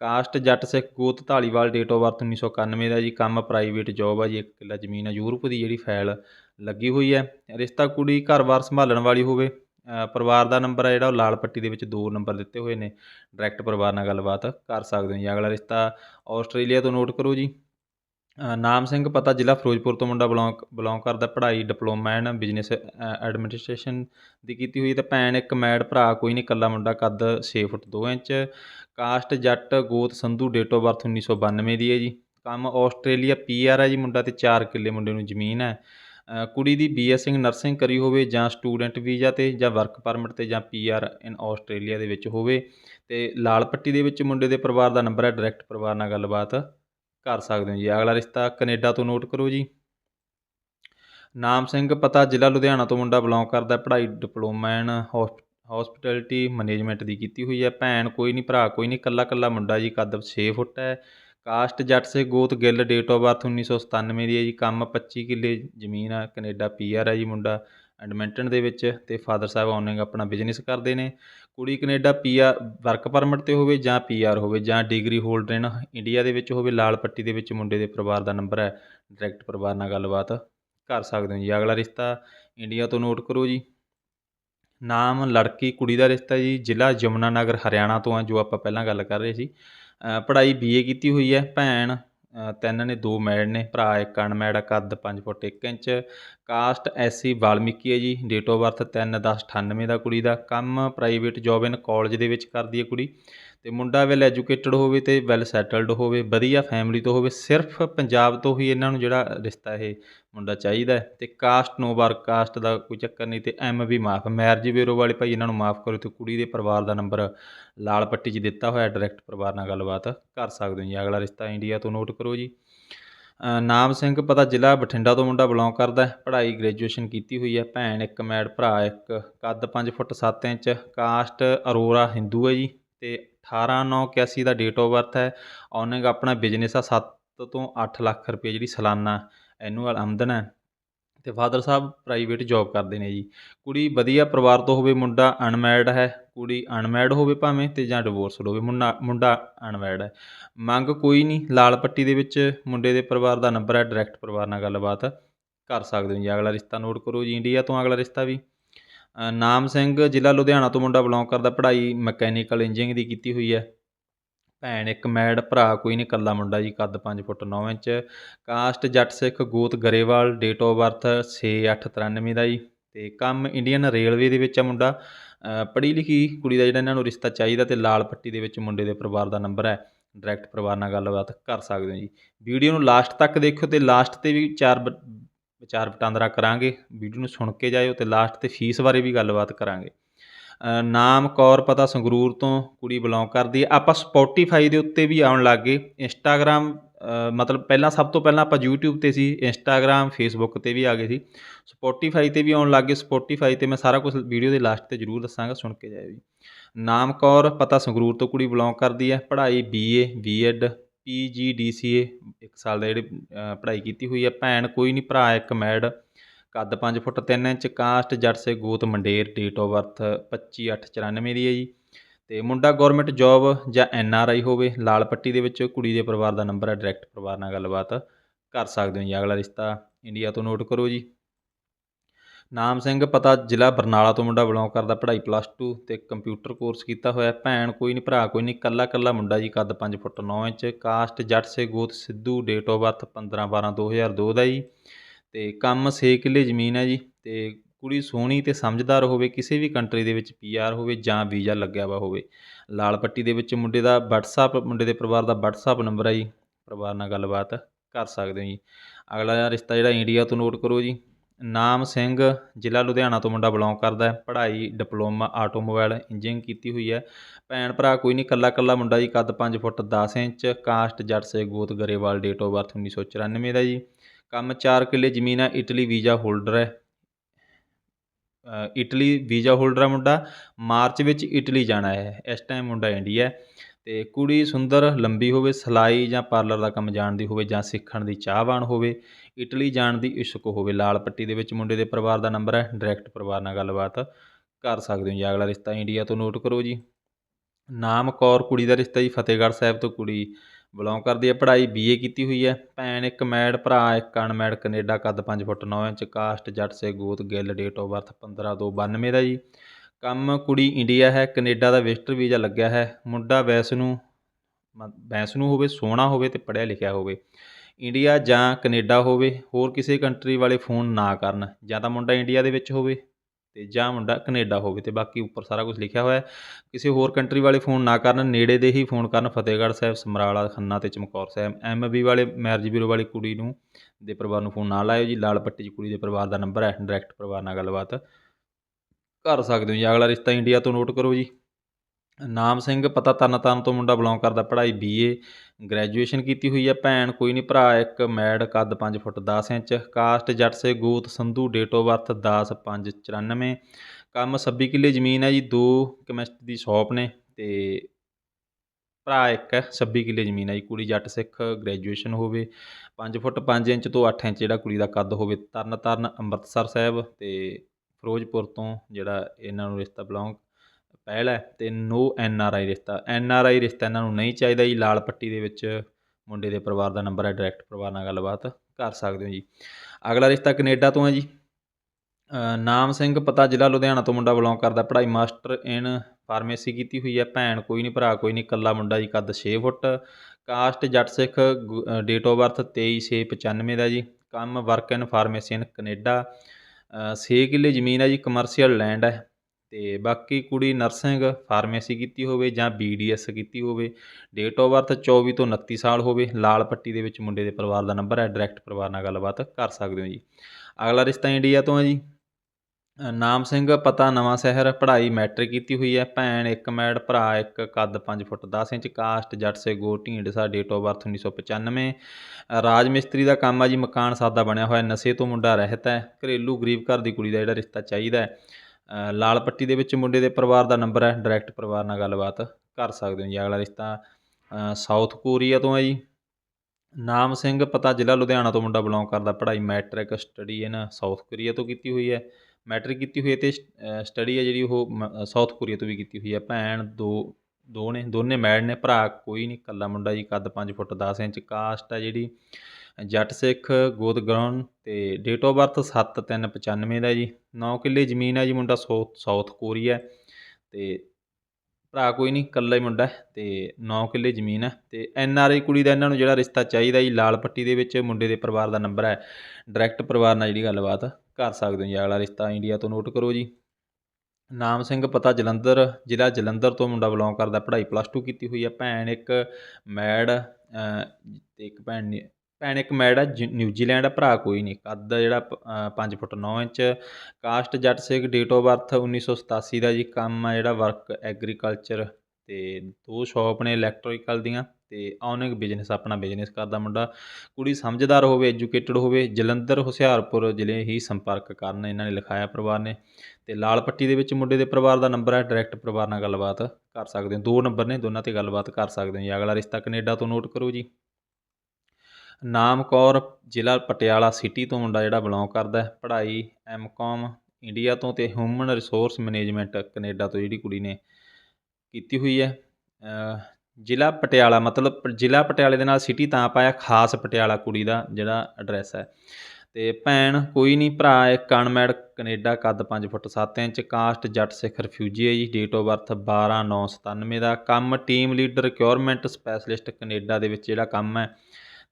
A: ਕਾਸਟ ਜੱਟ ਸਿੱਖ ਗੋਤ ਢਾਲੀਵਾਲ ਡੇਟ ਆਫ ਬਰਥ 1991 ਦਾ ਜੀ, ਕੰਮ ਪ੍ਰਾਈਵੇਟ ਜੌਬ ਆ ਜੀ, ਇੱਕ ਕਿੱਲਾ ਜ਼ਮੀਨ ਆ, ਯੂਰਪ ਦੀ ਜਿਹੜੀ ਫਾਈਲ ਲੱਗੀ ਹੋਈ ਹੈ ਰਿਸ਼ਤਾ ਕੁੜੀ ਘਰ-ਬਾਰ ਸੰਭਾਲਣ ਵਾਲੀ ਹੋਵੇ ਪਰਿਵਾਰ ਦਾ ਨੰਬਰ ਆ ਜਿਹੜਾ, ਉਹ ਲਾਲ ਪੱਟੀ ਦੇ ਵਿੱਚ ਦੋ ਨੰਬਰ ਦਿੱਤੇ ਹੋਏ ਨੇ। ਡਾਇਰੈਕਟ ਪਰਿਵਾਰ ਨਾਲ ਗੱਲਬਾਤ ਕਰ ਸਕਦੇ ਹੋ ਜੀ। ਅਗਲਾ ਰਿਸ਼ਤਾ ਆਸਟ੍ਰੇਲੀਆ ਤੋਂ ਨੋਟ ਕਰੋ ਜੀ। ਨਾਮ ਸਿੰਘ, ਪਤਾ ਜ਼ਿਲ੍ਹਾ ਫਿਰੋਜ਼ਪੁਰ ਤੋਂ ਮੁੰਡਾ ਬਿਲੋਂਗ ਬਿਲੋਂਗ ਕਰਦਾ, ਪੜ੍ਹਾਈ, ਡਿਪਲੋਮਾ ਐਂਡ ਬਿਜ਼ਨਸ ਐਡਮਿਨਿਸਟ੍ਰੇਸ਼ਨ ਦੀ ਕੀਤੀ ਹੋਈ ਤੇ ਭੈਣ, ਇੱਕ ਮੈਡ ਭਰਾ, ਕੋਈ ਨਹੀਂ, ਇਕੱਲਾ ਮੁੰਡਾ ਕੱਦ 6 ਫੁੱਟ 2 ਇੰਚ, ਕਾਸਟ ਜੱਟ ਗੋਤ ਸੰਧੂ, ਡੇਟ ਆਫ ਬਰਥ 1992 ਦੀ ਹੈ ਜੀ। ਕੰਮ ਆਸਟ੍ਰੇਲੀਆ ਪੀਆਰ ਹੈ ਜੀ ਮੁੰਡਾ ਤੇ 4 ਕਿੱਲੇ ਮੁੰਡੇ ਨੂੰ ਜ਼ਮੀਨ ਹੈ। ਕੁੜੀ ਦੀ ਬੀਐਸਸੀ ਨਰਸਿੰਗ ਕਰੀ ਹੋਵੇ ਜਾਂ ਸਟੂਡੈਂਟ ਵੀਜ਼ਾ 'ਤੇ ਜਾਂ ਵਰਕ ਪਰਮਿਟ 'ਤੇ ਜਾਂ ਪੀਆਰ ਇਨ ਆਸਟ੍ਰੇਲੀਆ ਦੇ ਵਿੱਚ ਹੋਵੇ ਅਤੇ ਲਾਲ ਪੱਟੀ ਦੇ ਵਿੱਚ ਮੁੰਡੇ ਦੇ ਪਰਿਵਾਰ ਦਾ ਨੰਬਰ ਹੈ, ਡਾਇਰੈਕਟ ਪਰਿਵਾਰ ਨਾਲ ਗੱਲਬਾਤ। ਕਰ ਸਕਦੇ ਹੋ ਜੀ। ਅਗਲਾ ਰਿਸ਼ਤਾ ਕੈਨੇਡਾ ਤੋਂ ਨੋਟ ਕਰੋ ਜੀ। ਨਾਮ ਸਿੰਘ ਪਤਾ ਜ਼ਿਲ੍ਹਾ ਲੁਧਿਆਣਾ ਤੋਂ ਮੁੰਡਾ ਬਿਲੋਂਗ ਕਰਦਾ ਪੜ੍ਹਾਈ ਡਿਪਲੋਮਾ ਇਨ ਹੌਸਪਿਟੈਲਿਟੀ ਮੈਨੇਜਮੈਂਟ ਦੀ ਕੀਤੀ ਹੋਈ ਹੈ। ਭੈਣ ਕੋਈ ਨਹੀਂ, ਭਰਾ ਕੋਈ ਨਹੀਂ ਕੱਲਾ ਕੱਲਾ ਮੁੰਡਾ ਜੀ, ਕੱਦ 6 ਫੁੱਟ ਹੈ। ਕਾਸਟ ਜੱਟ ਸੇ ਗੋਤ ਗਿੱਲ ਡੇਟ ਆਫ ਬਰਥ 1997 ਦੀ ਹੈ ਜੀ। ਕੰਮ 25 ਕਿੱਲੇ ਜ਼ਮੀਨ ਆ, ਕੈਨੇਡਾ ਪੀਆਰ ਹੈ ਜੀ ਮੁੰਡਾ। ਐਡਮਿੰਟਨ ਦੇ ਵਿੱਚ ਤੇ ਫਾਦਰ ਸਾਹਿਬ ਆਨਲਾਈਨ ਆਪਣਾ ਬਿਜ਼ਨਸ ਕਰਦੇ ਨੇ। ਕੁੜੀ ਕੈਨੇਡਾ ਪੀਆਰ ਵਰਕ ਪਰਮਿਟ ਤੇ ਹੋਵੇ ਜਾਂ ਪੀਆਰ ਹੋਵੇ ਜਾਂ ਡਿਗਰੀ ਹੋਲਡਰ ਇਨ ਇੰਡੀਆ ਦੇ ਵਿੱਚ ਹੋਵੇ ਲਾਲ ਪੱਟੀ ਦੇ ਵਿੱਚ ਮੁੰਡੇ ਦੇ ਪਰਿਵਾਰ ਦਾ ਨੰਬਰ ਹੈ ਡਾਇਰੈਕਟ ਪਰਿਵਾਰ ਨਾਲ ਗੱਲਬਾਤ ਕਰ ਸਕਦੇ ਹੋ ਜੀ। ਅਗਲਾ ਰਿਸ਼ਤਾ ਇੰਡੀਆ ਤੋਂ ਨੋਟ ਕਰੋ ਜੀ। ਨਾਮ ਲੜਕੀ ਕੁੜੀ ਦਾ ਰਿਸ਼ਤਾ ਜੀ ਜ਼ਿਲ੍ਹਾ ਯਮੁਨਾ ਨਗਰ ਹਰਿਆਣਾ ਤੋਂ ਆ ਜੋ ਆਪਾਂ ਪਹਿਲਾਂ ਗੱਲ ਕਰ ਰਹੇ ਸੀ। ਅ, ਪੜ੍ਹਾਈ ਬੀਏ ਕੀਤੀ ਹੋਈ ਹੈ ਭੈਣ ਤਿੰਨ ਨੇ, ਦੋ ਮੈਡ ਨੇ, ਭਰਾ ਇੱਕ ਅਣਮੈਡ ਆ ਕੱਦ 5 foot 1 inch. Caste SC Valmiki ਹੈ ਜੀ ਡੇਟ ਆਫ ਬਰਥ 3 10 98 ਦਾ ਕੁੜੀ ਦਾ। ਕੰਮ ਪ੍ਰਾਈਵੇਟ ਜੌਬ ਇਨ ਕਾਲਜ ਦੇ ਵਿੱਚ ਕਰਦੀ ਹੈ ਕੁੜੀ। ਅਤੇ ਮੁੰਡਾ ਵੈਲ ਐਜੂਕੇਟਡ ਹੋਵੇ ਅਤੇ ਵੈਲ ਸੈਟਲਡ ਹੋਵੇ, ਵਧੀਆ ਫੈਮਿਲੀ ਤੋਂ ਹੋਵੇ, ਸਿਰਫ ਪੰਜਾਬ ਤੋਂ ਹੀ ਇਹਨਾਂ ਨੂੰ ਜਿਹੜਾ ਰਿਸ਼ਤਾ ਇਹ ਮੁੰਡਾ ਚਾਹੀਦਾ ਅਤੇ ਕਾਸਟ ਨੋ ਬਾਰ ਕਾਸਟ ਦਾ ਕੋਈ ਚੱਕਰ ਨਹੀਂ ਅਤੇ ਐਮ ਵੀ ਮਾਫ ਮੈਰਿਜ ਬਿਊਰੋ ਵਾਲੇ ਭਾਈ ਇਹਨਾਂ ਨੂੰ ਮਾਫ ਕਰੋ ਅਤੇ ਕੁੜੀ ਦੇ ਪਰਿਵਾਰ ਦਾ ਨੰਬਰ ਲਾਲ ਪੱਟੀ 'ਚ ਦਿੱਤਾ ਹੋਇਆ ਡਾਇਰੈਕਟ ਪਰਿਵਾਰ ਨਾਲ ਗੱਲਬਾਤ ਕਰ ਸਕਦੇ ਹੋ ਜੀ। ਅਗਲਾ ਰਿਸ਼ਤਾ ਇੰਡੀਆ ਤੋਂ ਨੋਟ ਕਰੋ ਜੀ। ਨਾਮ ਸਿੰਘ ਪਤਾ ਜ਼ਿਲ੍ਹਾ ਬਠਿੰਡਾ ਤੋਂ ਮੁੰਡਾ ਬਿਲੋਂਗ ਕਰਦਾ ਹੈ। ਪੜ੍ਹਾਈ ਗ੍ਰੈਜੂਏਸ਼ਨ ਕੀਤੀ ਹੋਈ ਹੈ। ਭੈਣ ਇੱਕ ਮੈਡ ਭਰਾ ਇੱਕ, ਕੱਦ 5 foot 7 inch caste Arora Hindu ਹੈ ਜੀ। ਤੇ 18981 ਦਾ ਡੇਟ ਆਫ ਬਰਥ ਹੈ। ਉਹਨੇ ਆਪਣਾ ਬਿਜ਼ਨਸ ਆ 7 ਤੋਂ 8 ਲੱਖ ਰੁਪਏ ਜਿਹੜੀ ਸਾਲਾਨਾ ਐਨੂਅਲ ਆਮਦਨ ਹੈ। ਤੇ ਫਾਦਰ ਸਾਹਿਬ ਪ੍ਰਾਈਵੇਟ ਜੌਬ ਕਰਦੇ ਨੇ ਜੀ। ਕੁੜੀ ਵਧੀਆ ਪਰਿਵਾਰ ਤੋਂ ਹੋਵੇ ਮੁੰਡਾ ਅਨਮੈਰਿਡ ਹੈ। ਕੁੜੀ ਅਨਮੈਰਿਡ ਹੋਵੇ ਭਾਵੇਂ ਤੇ ਜਾਂ ਡਿਵੋਰਸਡ ਹੋਵੇ ਮੁੰਡਾ ਮੁੰਡਾ ਅਨਮੈਰਿਡ ਹੈ। ਮੰਗ ਕੋਈ ਨਹੀਂ, ਲਾਲ ਪੱਟੀ ਦੇ ਵਿੱਚ ਮੁੰਡੇ ਦੇ ਪਰਿਵਾਰ ਦਾ ਨੰਬਰ ਹੈ। ਡਾਇਰੈਕਟ ਪਰਿਵਾਰ ਨਾਲ ਗੱਲਬਾਤ ਕਰ ਸਕਦੇ ਹੋ ਜੀ। ਅਗਲਾ ਰਿਸ਼ਤਾ ਨੋਟ ਕਰੋ ਜੀ। ਇੰਡੀਆ ਤੋਂ ਅਗਲਾ ਰਿਸ਼ਤਾ ਵੀ। ਨਾਮ ਸਿੰਘ ਜ਼ਿਲ੍ਹਾ ਲੁਧਿਆਣਾ ਤੋਂ ਮੁੰਡਾ ਬਿਲੋਂਗ ਕਰਦਾ, ਪੜ੍ਹਾਈ ਮਕੈਨੀਕਲ ਇੰਜੀਨੀਅਰਿੰਗ ਦੀ ਕੀਤੀ ਹੋਈ ਹੈ। ਭੈਣ ਇੱਕ ਮੈਡ ਭਰਾ ਕੋਈ ਨਹੀਂ, ਇਕੱਲਾ ਮੁੰਡਾ ਜੀ, ਕੱਦ 5 ਫੁੱਟ 9 ਇੰਚ। ਕਾਸਟ ਜੱਟ ਸਿੱਖ ਗੋਤ ਗਰੇਵਾਲ ਡੇਟ ਆਫ ਬਰਥ 6893 ਦਾ ਜੀ। ਤੇ ਕੰਮ ਇੰਡੀਅਨ ਰੇਲਵੇ ਦੇ ਵਿੱਚ ਆ ਮੁੰਡਾ। ਪੜ੍ਹੀ ਲਿਖੀ ਕੁੜੀ ਦਾ ਜਿਹੜਾ ਇਹਨਾਂ ਨੂੰ ਰਿਸ਼ਤਾ ਚਾਹੀਦਾ ਤੇ ਲਾਲ ਪੱਟੀ ਦੇ ਵਿੱਚ ਮੁੰਡੇ ਦੇ ਪਰਿਵਾਰ ਦਾ ਨੰਬਰ ਹੈ। ਡਾਇਰੈਕਟ ਪਰਿਵਾਰ ਨਾਲ ਗੱਲਬਾਤ ਕਰ ਸਕਦੇ ਹੋ ਜੀ। ਵੀਡੀਓ ਨੂੰ ਲਾਸਟ ਤੱਕ ਦੇਖਿਓ ਤੇ ਲਾਸਟ ਤੇ ਵੀ ਚਾਰ ਬ- ਵਿਚਾਰ ਵਟਾਂਦਰਾ ਕਰਾਂਗੇ, ਵੀਡੀਓ ਨੂੰ ਸੁਣ ਕੇ ਜਾਇਓ ਤੇ ਲਾਸਟ ਤੇ ਫੀਸ ਬਾਰੇ ਵੀ ਗੱਲਬਾਤ ਕਰਾਂਗੇ। ਨਾਮ, ਕੌਰ, ਪਤਾ ਸੰਗਰੂਰ ਤੋਂ ਕੁੜੀ ਬਿਲੋਂਗ ਕਰਦੀ ਹੈ। ਆਪਾਂ ਸਪੋਟੀਫਾਈ ਦੇ ਉੱਤੇ ਵੀ ਆਉਣ ਲੱਗ ਗਏ। ਇੰਸਟਾਗ੍ਰਾਮ ਮਤਲਬ ਪਹਿਲਾਂ ਸਭ ਤੋਂ ਪਹਿਲਾਂ ਆਪਾਂ YouTube ਤੇ ਸੀ ਇੰਸਟਾਗ੍ਰਾਮ ਫੇਸਬੁੱਕ ਤੇ ਵੀ ਆ ਗਏ ਸੀ। ਸਪੋਟੀਫਾਈ ਤੇ ਵੀ ਆਉਣ ਲੱਗ ਗਏ। ਸਪੋਟੀਫਾਈ ਤੇ ਮੈਂ ਸਾਰਾ ਕੁਝ ਵੀਡੀਓ ਦੇ ਲਾਸਟ ਤੇ ਜ਼ਰੂਰ ਦੱਸਾਂਗਾ, ਸੁਣ ਕੇ ਜਾਇਓ ਜੀ। ਨਾਮ, ਕੌਰ, ਪਤਾ ਸੰਗਰੂਰ ਤੋਂ ਕੁੜੀ ਬਿਲੋਂਗ ਕਰਦੀ ਹੈ। ਪੜ੍ਹਾਈ ਪੀ ਜੀ ਡੀ ਸੀ ਏ ਇੱਕ ਸਾਲ ਦਾ ਜਿਹੜੀ ਪੜ੍ਹਾਈ ਕੀਤੀ ਹੋਈ ਹੈ। ਭੈਣ ਕੋਈ ਨਹੀਂ, ਭਰਾ ਇੱਕ ਮੈਡ ਕੱਦ 5 ਫੁੱਟ 3 ਇੰਚ ਕਾਸਟ ਜੱਟ ਸੇ ਗੋਤ ਮੰਡੇਰ ਡੇਟ ਆਫ ਬਰਥ 25894 ਦੀ ਹੈ ਜੀ। ਤੇ ਮੁੰਡਾ ਗਵਰਨਮੈਂਟ ਜੌਬ ਜਾਂ ਐਨ ਆਰ ਆਈ ਹੋਵੇ, ਲਾਲ ਪੱਟੀ ਦੇ ਵਿੱਚ ਕੁੜੀ ਦੇ ਪਰਿਵਾਰ ਦਾ ਨੰਬਰ ਹੈ ਡਾਇਰੈਕਟ ਪਰਿਵਾਰ ਨਾਲ ਗੱਲਬਾਤ ਕਰ ਸਕਦੇ ਹੋ ਜੀ। ਅਗਲਾ ਰਿਸ਼ਤਾ ਇੰਡੀਆ ਤੋਂ ਨੋਟ ਕਰੋ ਜੀ। ਨਾਮ ਸਿੰਘ, ਪਤਾ ਜ਼ਿਲ੍ਹਾ ਬਰਨਾਲਾ ਤੋਂ ਮੁੰਡਾ ਬਿਲੋਂਗ ਕਰਦਾ ਪੜ੍ਹਾਈ ਪਲੱਸ 2 ਤੇ ਕੰਪਿਊਟਰ ਕੋਰਸ ਕੀਤਾ ਹੋਇਆ। ਭੈਣ ਕੋਈ ਨਹੀਂ ਭਰਾ ਕੋਈ ਨਹੀਂ ਕੱਲਾ ਕੱਲਾ ਮੁੰਡਾ ਜੀ, ਕੱਦ 5 ਫੁੱਟ 9 ਇੰਚ, ਕਾਸਟ, ਜੱਟ ਸੇ ਗੋਤ, ਸਿੱਧੂ ਡੇਟ ਆਫ ਬਰਥ 15 12 2002 ਦਾ ਜੀ। ਤੇ ਕੰਮ 6 ਕਿੱਲੇ ਜ਼ਮੀਨ ਹੈ ਜੀ, ਤੇ ਕੁੜੀ ਸੋਹਣੀ ਤੇ ਸਮਝਦਾਰ ਹੋਵੇ, ਕਿਸੇ ਵੀ ਕੰਟਰੀ ਦੇ ਵਿੱਚ ਪੀਆਰ ਹੋਵੇ ਜਾਂ ਵੀਜ਼ਾ ਲੱਗਿਆ ਵਾ ਹੋਵੇ। ਲਾਲ ਪੱਟੀ ਦੇ ਵਿੱਚ ਮੁੰਡੇ ਦਾ WhatsApp, ਮੁੰਡੇ ਦੇ ਪਰਿਵਾਰ ਦਾ WhatsApp ਨੰਬਰ ਹੈ ਜੀ, ਪਰਿਵਾਰ ਨਾਲ ਗੱਲਬਾਤ ਕਰ ਸਕਦੇ ਹੋ ਜੀ। ਅਗਲਾ ਰਿਸ਼ਤਾ ਜਿਹੜਾ ਇੰਡੀਆ ਤੋਂ ਨੋਟ ਕਰੋ ਜੀ। ਨਾਮ ਸਿੰਘ ਜ਼ਿਲ੍ਹਾ ਲੁਧਿਆਣਾ ਤੋਂ ਮੁੰਡਾ ਬਿਲੋਂਗ ਕਰਦਾ ਹੈ, ਪੜ੍ਹਾਈ, ਡਿਪਲੋਮਾ, ਆਟੋਮੋਬਾਈਲ ਇੰਜੀਨੀਅਰਿੰਗ ਕੀਤੀ ਹੋਈ ਹੈ। ਭੈਣ ਭਰਾ ਕੋਈ ਨਹੀਂ ਕੱਲਾ ਕੱਲਾ ਮੁੰਡਾ ਜੀ, ਕੱਦ 5 ਫੁੱਟ 10 ਇੰਚ, ਕਾਸਟ ਜੱਟ ਸੇ ਗੋਤ ਗਰੇਵਾਲ ਡੇਟ ਆਫ ਬਰਥ 1994 ਦਾ ਜੀ। ਕੰਮ 4 ਕਿੱਲੇ ਜ਼ਮੀਨ ਹੈ ਇਟਲੀ ਵੀਜ਼ਾ ਹੋਲਡਰ ਹੈ। ਇਟਲੀ ਵੀਜ਼ਾ ਹੋਲਡਰ ਆ ਮੁੰਡਾ, ਮਾਰਚ ਵਿੱਚ ਇਟਲੀ ਜਾਣਾ ਹੈ, ਇਸ ਟਾਈਮ ਮੁੰਡਾ ਇੰਡੀਆ ਹੈ। ਤੇ ਕੁੜੀ ਸੁੰਦਰ, ਲੰਬੀ ਹੋਵੇ, ਸਿਲਾਈ ਜਾਂ ਪਾਰਲਰ ਦਾ ਕੰਮ ਜਾਣਦੀ ਹੋਵੇ ਜਾਂ ਸਿੱਖਣ ਦੀ ਚਾਹਵਾਨ ਹੋਵੇ ਇਟਲੀ ਜਾਣ ਦੀ ਇਸ਼ਕ ਹੋਵੇ। ਲਾਲ ਪੱਟੀ ਦੇ ਵਿੱਚ ਮੁੰਡੇ ਦੇ ਪਰਿਵਾਰ ਦਾ ਨੰਬਰ ਹੈ। ਡਾਇਰੈਕਟ ਪਰਿਵਾਰ ਨਾਲ ਗੱਲਬਾਤ ਕਰ ਸਕਦੇ ਹੋ ਜੀ। ਅਗਲਾ ਰਿਸ਼ਤਾ ਇੰਡੀਆ ਤੋਂ ਨੋਟ ਕਰੋ ਜੀ। ਨਾਮ ਕੌਰ, ਕੁੜੀ ਦਾ ਰਿਸ਼ਤਾ ਜੀ। ਫਤਿਹਗੜ੍ਹ ਸਾਹਿਬ ਤੋਂ ਕੁੜੀ ਬਿਲੋਂਗ ਕਰਦੀ ਹੈ। ਪੜ੍ਹਾਈ ਬੀਏ ਕੀਤੀ ਹੋਈ ਹੈ। ਭੈਣ ਇੱਕ ਮੈਡ ਭਰਾ ਇੱਕ ਅਨਮੈਡ ਕੈਨੇਡਾ ਕੱਦ 5 ਫੁੱਟ 9 ਇੰਚ। ਕਾਸਟ, ਜੱਟ ਸੇ ਗੋਤ, ਗਿੱਲ, ਡੇਟ ਆਫ ਬਰਥ 15 ਦੋ 92 ਦਾ ਜੀ। ਕੰਮ ਕੁੜੀ ਇੰਡੀਆ ਹੈ। ਕੈਨੇਡਾ ਦਾ ਵਿਜ਼ਟਰ ਵੀਜ਼ਾ ਲੱਗਿਆ ਹੈ। ਮੁੰਡਾ ਵੈਸ ਨੂੰ ਮ- ਵੈਸ ਨੂੰ ਹੋਵੇ, ਸੋਹਣਾ ਹੋਵੇ ਤੇ ਪੜ੍ਹਿਆ ਲਿਖਿਆ ਹੋਵੇ। ਇੰਡੀਆ ਜਾਂ ਕਨੇਡਾ ਹੋਵੇ, ਹੋਰ ਕਿਸੇ ਕੰਟਰੀ ਵਾਲੇ ਫੋਨ ਨਾ ਕਰਨ, ਜਾਂ ਤਾਂ ਮੁੰਡਾ ਇੰਡੀਆ ਦੇ ਵਿੱਚ ਹੋਵੇ ਅਤੇ ਜਾਂ ਮੁੰਡਾ ਕਨੇਡਾ ਹੋਵੇ ਅਤੇ ਬਾਕੀ ਉੱਪਰ ਸਾਰਾ ਕੁਝ ਲਿਖਿਆ ਹੋਇਆ ਕਿਸੇ ਹੋਰ ਕੰਟਰੀ ਵਾਲੇ ਫੋਨ ਨਾ ਕਰਨ, ਨੇੜੇ ਦੇ ਹੀ ਫੋਨ ਕਰਨ, ਫਤਿਹਗੜ੍ਹ ਸਾਹਿਬ, ਸਮਰਾਲਾ, ਖੰਨਾ ਅਤੇ ਚਮਕੌਰ ਸਾਹਿਬ। ਐਮਬੀ ਵਾਲੇ ਮੈਰਿਜ ਬਿਊਰੋ ਵਾਲੀ ਕੁੜੀ ਨੂੰ, ਦੇ ਪਰਿਵਾਰ ਨੂੰ ਫੋਨ ਨਾ ਲਾਇਓ ਜੀ। ਲਾਲ ਪੱਟੀ 'ਚ ਕੁੜੀ ਦੇ ਪਰਿਵਾਰ ਦਾ ਨੰਬਰ ਹੈ ਡਾਇਰੈਕਟ ਪਰਿਵਾਰ ਨਾਲ ਗੱਲਬਾਤ ਕਰ ਸਕਦੇ ਹੋ ਜੀ। ਅਗਲਾ ਰਿਸ਼ਤਾ ਇੰਡੀਆ ਤੋਂ ਨੋਟ ਕਰੋ ਜੀ। ਨਾਮ ਸਿੰਘ, ਪਤਾ ਤਰਨਤਾਰਨ ਤੋਂ ਮੁੰਡਾ ਬਿਲੋਂਗ ਕਰਦਾ, ਪੜ੍ਹਾਈ ਬੀਏ ਗ੍ਰੈਜੂਏਸ਼ਨ ਕੀਤੀ ਹੋਈ ਹੈ ਭੈਣ, ਕੋਈ ਨਹੀਂ ਭਰਾ, ਇੱਕ ਮੈਡ ਕੱਦ 5 ਫੁੱਟ 10 ਇੰਚ, ਕਾਸਟ ਜੱਟ ਸੇ ਗੋਤ, ਸੰਧੂ, ਡੇਟ ਆਫ ਬਰਥ 10 5 94 ਕੰਮ 26 ਕਿੱਲੇ ਜ਼ਮੀਨ ਹੈ ਜੀ, ਦੋ ਕੈਮਿਸਟ ਦੀ ਸ਼ਾਪ ਨੇ ਤੇ ਭਰਾ ਇੱਕ ਹੈ 26 ਕਿੱਲੇ ਜ਼ਮੀਨ ਹੈ ਜੀ, ਕੁੜੀ ਜੱਟ ਸਿੱਖ, ਗ੍ਰੈਜੂਏਸ਼ਨ ਹੋਵੇ 5 ਫੁੱਟ 5 ਇੰਚ ਤੋਂ 8 ਇੰਚ ਜਿਹੜਾ ਕੁੜੀ ਦਾ ਕੱਦ ਹੋਵੇ, ਤਰਨ ਤਰਨ ਅੰਮ੍ਰਿਤਸਰ ਸਾਹਿਬ ਤੇ ਫਿਰੋਜ਼ਪੁਰ ਤੋਂ ਜਿਹੜਾ ਇਹਨਾਂ ਨੂੰ ਰਿਸ਼ਤਾ ਬਿਲੋਂਗ ਪਹਿਲ ਹੈ ਤੇ ਨੋ ਐਨ ਆਰ ਆਈ ਰਿਸ਼ਤਾ। ਐਨ ਆਰ ਆਈ ਰਿਸ਼ਤਾ ਇਹਨਾਂ ਨੂੰ ਨਹੀਂ ਚਾਹੀਦਾ ਜੀ, ਲਾਲ ਪੱਟੀ ਦੇ ਵਿੱਚ ਮੁੰਡੇ ਦੇ ਪਰਿਵਾਰ ਦਾ ਨੰਬਰ ਹੈ ਡਾਇਰੈਕਟ ਪਰਿਵਾਰ ਨਾਲ ਗੱਲਬਾਤ ਕਰ ਸਕਦੇ ਹੋ ਜੀ। ਅਗਲਾ ਰਿਸ਼ਤਾ ਕੈਨੇਡਾ ਤੋਂ ਹੈ ਜੀ। ਨਾਮ ਸਿੰਘ, ਪਤਾ ਜ਼ਿਲ੍ਹਾ ਲੁਧਿਆਣਾ ਤੋਂ ਮੁੰਡਾ ਬਿਲੋਂਗ ਕਰਦਾ। ਪੜ੍ਹਾਈ ਮਾਸਟਰ ਇਨ ਫਾਰਮੇਸੀ ਕੀਤੀ ਹੋਈ ਹੈ। ਭੈਣ ਕੋਈ ਨਹੀਂ, ਭਰਾ ਕੋਈ ਨਹੀਂ, ਇਕੱਲਾ ਮੁੰਡਾ ਜੀ, ਕੱਦ 6 foot. Caste Jatt Sikh date of birth 23695 ਦਾ ਜੀ। ਕੰਮ work in pharmacy in Canada. 6 ਕਿੱਲੇ ਜ਼ਮੀਨ ਹੈ ਜੀ ਕਮਰਸ਼ੀਅਲ ਲੈਂਡ ਹੈ। ਤੇ ਬਾਕੀ ਕੁੜੀ ਨਰਸਿੰਗ ਫਾਰਮੇਸੀ ਕੀਤੀ ਹੋਵੇ ਜਾਂ ਬੀਡੀਐਸ ਕੀਤੀ ਹੋਵੇ ਡੇਟ ਆਫ ਬਰਥ 24 ਤੋਂ 29 ਸਾਲ ਹੋਵੇ ਲਾਲ ਪੱਟੀ ਦੇ ਵਿੱਚ ਮੁੰਡੇ ਦੇ ਪਰਿਵਾਰ ਦਾ ਨੰਬਰ ਹੈ ਡਾਇਰੈਕਟ ਪਰਿਵਾਰ ਨਾਲ ਗੱਲਬਾਤ ਕਰ ਸਕਦੇ ਹੋ ਜੀ। ਅਗਲਾ ਰਿਸ਼ਤਾ ਇੰਡੀਆ ਤੋਂ ਹੈ ਜੀ। ਨਾਮ ਸਿੰਘ ਪਤਾ ਨਵਾਂ ਸ਼ਹਿਰ ਪੜ੍ਹਾਈ ਮੈਟ੍ਰਿਕ ਕੀਤੀ ਹੋਈ ਹੈ ਭੈਣ ਇੱਕ ਮੈਡ ਭਰਾ ਇੱਕ ਕੱਦ 5 ਫੁੱਟ 10 ਇੰਚ ਕਾਸਟ ਜੱਟ ਸੇ ਗੋ ਢੀਂਡਸਾ ਡੇਟ ਆਫ ਬਰਥ 1995 ਅ, ਰਾਜ ਮਿਸਤਰੀ ਦਾ ਕੰਮ ਆ ਜੀ ਮਕਾਨ ਸਾਦਾ ਬਣਿਆ ਹੋਇਆ ਨਸ਼ੇ ਤੋਂ ਮੁੰਡਾ ਰਹਿਤ ਹੈ ਘਰੇਲੂ ਗਰੀਬ ਘਰ ਦੀ ਕੁੜੀ ਦਾ ਜਿਹੜਾ ਰਿਸ਼ਤਾ ਚਾਹੀਦਾ ਹੈ। ਲਾਲ ਪੱਟੀ ਦੇ ਵਿੱਚ ਮੁੰਡੇ ਦੇ ਪਰਿਵਾਰ ਦਾ ਨੰਬਰ ਹੈ ਡਾਇਰੈਕਟ ਪਰਿਵਾਰ ਨਾਲ ਗੱਲਬਾਤ ਕਰ ਸਕਦੇ ਹੋ ਜੀ। ਅਗਲਾ ਰਿਸ਼ਤਾ ਸਾਊਥ ਕੋਰੀਆ ਤੋਂ ਹੈ ਜੀ। ਨਾਮ ਸਿੰਘ, ਪਤਾ ਜ਼ਿਲ੍ਹਾ ਲੁਧਿਆਣਾ ਤੋਂ ਮੁੰਡਾ ਬਿਲੋਂਗ ਕਰਦਾ। ਪੜ੍ਹਾਈ matric study in South Korea ਤੋਂ ਕੀਤੀ ਹੋਈ ਹੈ। ਮੈਟ੍ਰਿਕ ਕੀਤੀ ਹੋਈ ਹੈ ਤੇ ਸਟੱਡੀ ਹੈ ਜਿਹੜੀ ਉਹ ਮ- ਸਾਊਥ ਕੋਰੀਆ ਤੋਂ ਵੀ ਕੀਤੀ ਹੋਈ ਹੈ। ਭੈਣ ਦੋ ਦੋ ਨੇ ਦੋਨੇ ਮੈਡ ਨੇ, ਭਰਾ ਕੋਈ ਨਹੀਂ, ਇਕੱਲਾ ਮੁੰਡਾ ਜੀ, ਕੱਦ 5 ਫੁੱਟ 10 ਇੰਚ ਕਾਸਟ ਹੈ ਜਿਹੜੀ। ਜੱਟ ਸਿੱਖ ਗੋਦ ਗਰਾਉਣ ਤੇ ਡੇਟ ਆਫ ਬਰਥ 7395 ਦਾ ਜੀ। 9 ਕਿੱਲੇ ਜ਼ਮੀਨ ਹੈ ਜੀ ਮੁੰਡਾ ਸਾਊਥ ਸਾਊਥ ਕੋਰੀਆ ਹੈ ਤੇ ਭਰਾ ਕੋਈ ਨਹੀਂ ਇਕੱਲਾ ਹੀ ਮੁੰਡਾ ਹੈ ਤੇ 9 ਕਿੱਲੇ ਜ਼ਮੀਨ ਹੈ ਤੇ ਐਨ ਆਰ ਆਈ ਕੁੜੀ ਦਾ ਇਹਨਾਂ ਨੂੰ ਜਿਹੜਾ ਰਿਸ਼ਤਾ ਚਾਹੀਦਾ ਜੀ ਲਾਲ ਪੱਟੀ ਦੇ ਵਿੱਚ ਮੁੰਡੇ ਦੇ ਪਰਿਵਾਰ ਦਾ ਨੰਬਰ ਹੈ। ਡਾਇਰੈਕਟ ਪਰਿਵਾਰ ਨਾਲ ਜਿਹੜੀ ਗੱਲਬਾਤ ਕਰ ਸਕਦੇ ਹੋ ਜੀ ਅਗਲਾ ਰਿਸ਼ਤਾ ਇੰਡੀਆ ਤੋਂ ਨੋਟ ਕਰੋ ਜੀ। ਨਾਮ ਸਿੰਘ ਪਤਾ ਜਲੰਧਰ ਜ਼ਿਲ੍ਹਾ ਜਲੰਧਰ ਤੋਂ ਮੁੰਡਾ ਬਿਲੋਂਗ ਕਰਦਾ ਪੜ੍ਹਾਈ ਪਲੱਸ 2 ਕੀਤੀ ਹੋਈ ਹੈ। ਭੈਣ ਇੱਕ ਮੈਡ ਅ, ਤੇ ਇੱਕ ਭੈਣ ਭੈਣ, ਇੱਕ ਮੈਡ ਹੈ ਜ- ਨਿਊਜ਼ੀਲੈਂਡ ਆ, ਭਰਾ ਕੋਈ ਨਹੀਂ। ਕੱਦ ਜਿਹੜਾ ਪੰਜ ਫੁੱਟ ਨੌ inch. Caste Jatt Singh date of birth 1987 ਦਾ ਜੀ। ਕੰਮ ਆ ਜਿਹੜਾ ਵਰਕ, ਐਗਰੀਕਲਚਰ ਅਤੇ ਦੋ ਸ਼ਾਪ ਨੇ ਇਲੈਕਟ੍ਰੀਕਲ ਦੀਆਂ ਅਤੇ ਆਨਲਾਈਨ ਬਿਜ਼ਨਸ, ਆਪਣਾ ਬਿਜ਼ਨਸ ਕਰਦਾ ਮੁੰਡਾ। ਕੁੜੀ ਸਮਝਦਾਰ ਹੋਵੇ, ਐਜੂਕੇਟਡ ਹੋਵੇ, ਜਲੰਧਰ, ਹੁਸ਼ਿਆਰਪੁਰ ਜ਼ਿਲ੍ਹੇ ਹੀ ਸੰਪਰਕ ਕਰਨ ਇਹਨਾਂ ਨੇ ਲਿਖਾਇਆ ਪਰਿਵਾਰ ਨੇ। ਅਤੇ ਲਾਲ ਪੱਟੀ ਦੇ ਵਿੱਚ ਮੁੰਡੇ ਦੇ ਪਰਿਵਾਰ ਦਾ ਨੰਬਰ ਹੈ ਡਾਇਰੈਕਟ ਪਰਿਵਾਰ ਨਾਲ ਗੱਲਬਾਤ ਕਰ ਸਕਦੇ ਹੋ। ਦੋ ਨੰਬਰ ਨੇ, ਦੋਨਾਂ ਤੇ ਗੱਲਬਾਤ ਕਰ ਸਕਦੇ ਹੋ। ਜੀ, ਅਗਲਾ ਰਿਸ਼ਤਾ ਕੈਨੇਡਾ ਤੋਂ ਨੋਟ ਕਰੋ ਜੀ। ਨਾਮ ਕੌਰ ਜ਼ਿਲ੍ਹਾ ਪਟਿਆਲਾ ਸਿਟੀ ਤੋਂ ਮੁੰਡਾ ਜਿਹੜਾ ਬਿਲੋਂਗ ਕਰਦਾ ਹੈ, ਪੜ੍ਹਾਈ ਐਮਕਾਮ ਇੰਡੀਆ ਤੋਂ ਤੇ ਹਿਊਮਨ ਰਿਸੋਰਸ ਮੈਨੇਜਮੈਂਟ ਕੈਨੇਡਾ ਤੋਂ ਜਿਹੜੀ ਕੁੜੀ ਨੇ ਕੀਤੀ ਹੋਈ ਹੈ। ਜ਼ਿਲ੍ਹਾ ਪਟਿਆਲਾ, ਮਤਲਬ ਜ਼ਿਲ੍ਹਾ ਪਟਿਆਲੇ ਦੇ ਨਾਲ ਸਿਟੀ ਤਾਂ ਪਾਇਆ, ਖਾਸ ਪਟਿਆਲਾ ਕੁੜੀ ਦਾ ਜਿਹੜਾ ਐਡਰੈਸ ਹੈ। ਤੇ ਭੈਣ ਕੋਈ ਨਹੀਂ, ਭਰਾ ਹੈ ਅਨਮੈਡ ਕੈਨੇਡਾ, ਕੱਦ 5 ਫੁੱਟ 7 ਇੰਚ ਕਾਸਟ ਜੱਟ, ਸਿੱਖ ਰਿਫਿਊਜੀ ਹੈ ਜੀ ਡੇਟ ਆਫ ਬਰਥ 12997 ਦਾ। ਕੰਮ team leader recruitment specialist Canada ਦੇ ਵਿੱਚ ਜਿਹੜਾ ਕੰਮ ਹੈ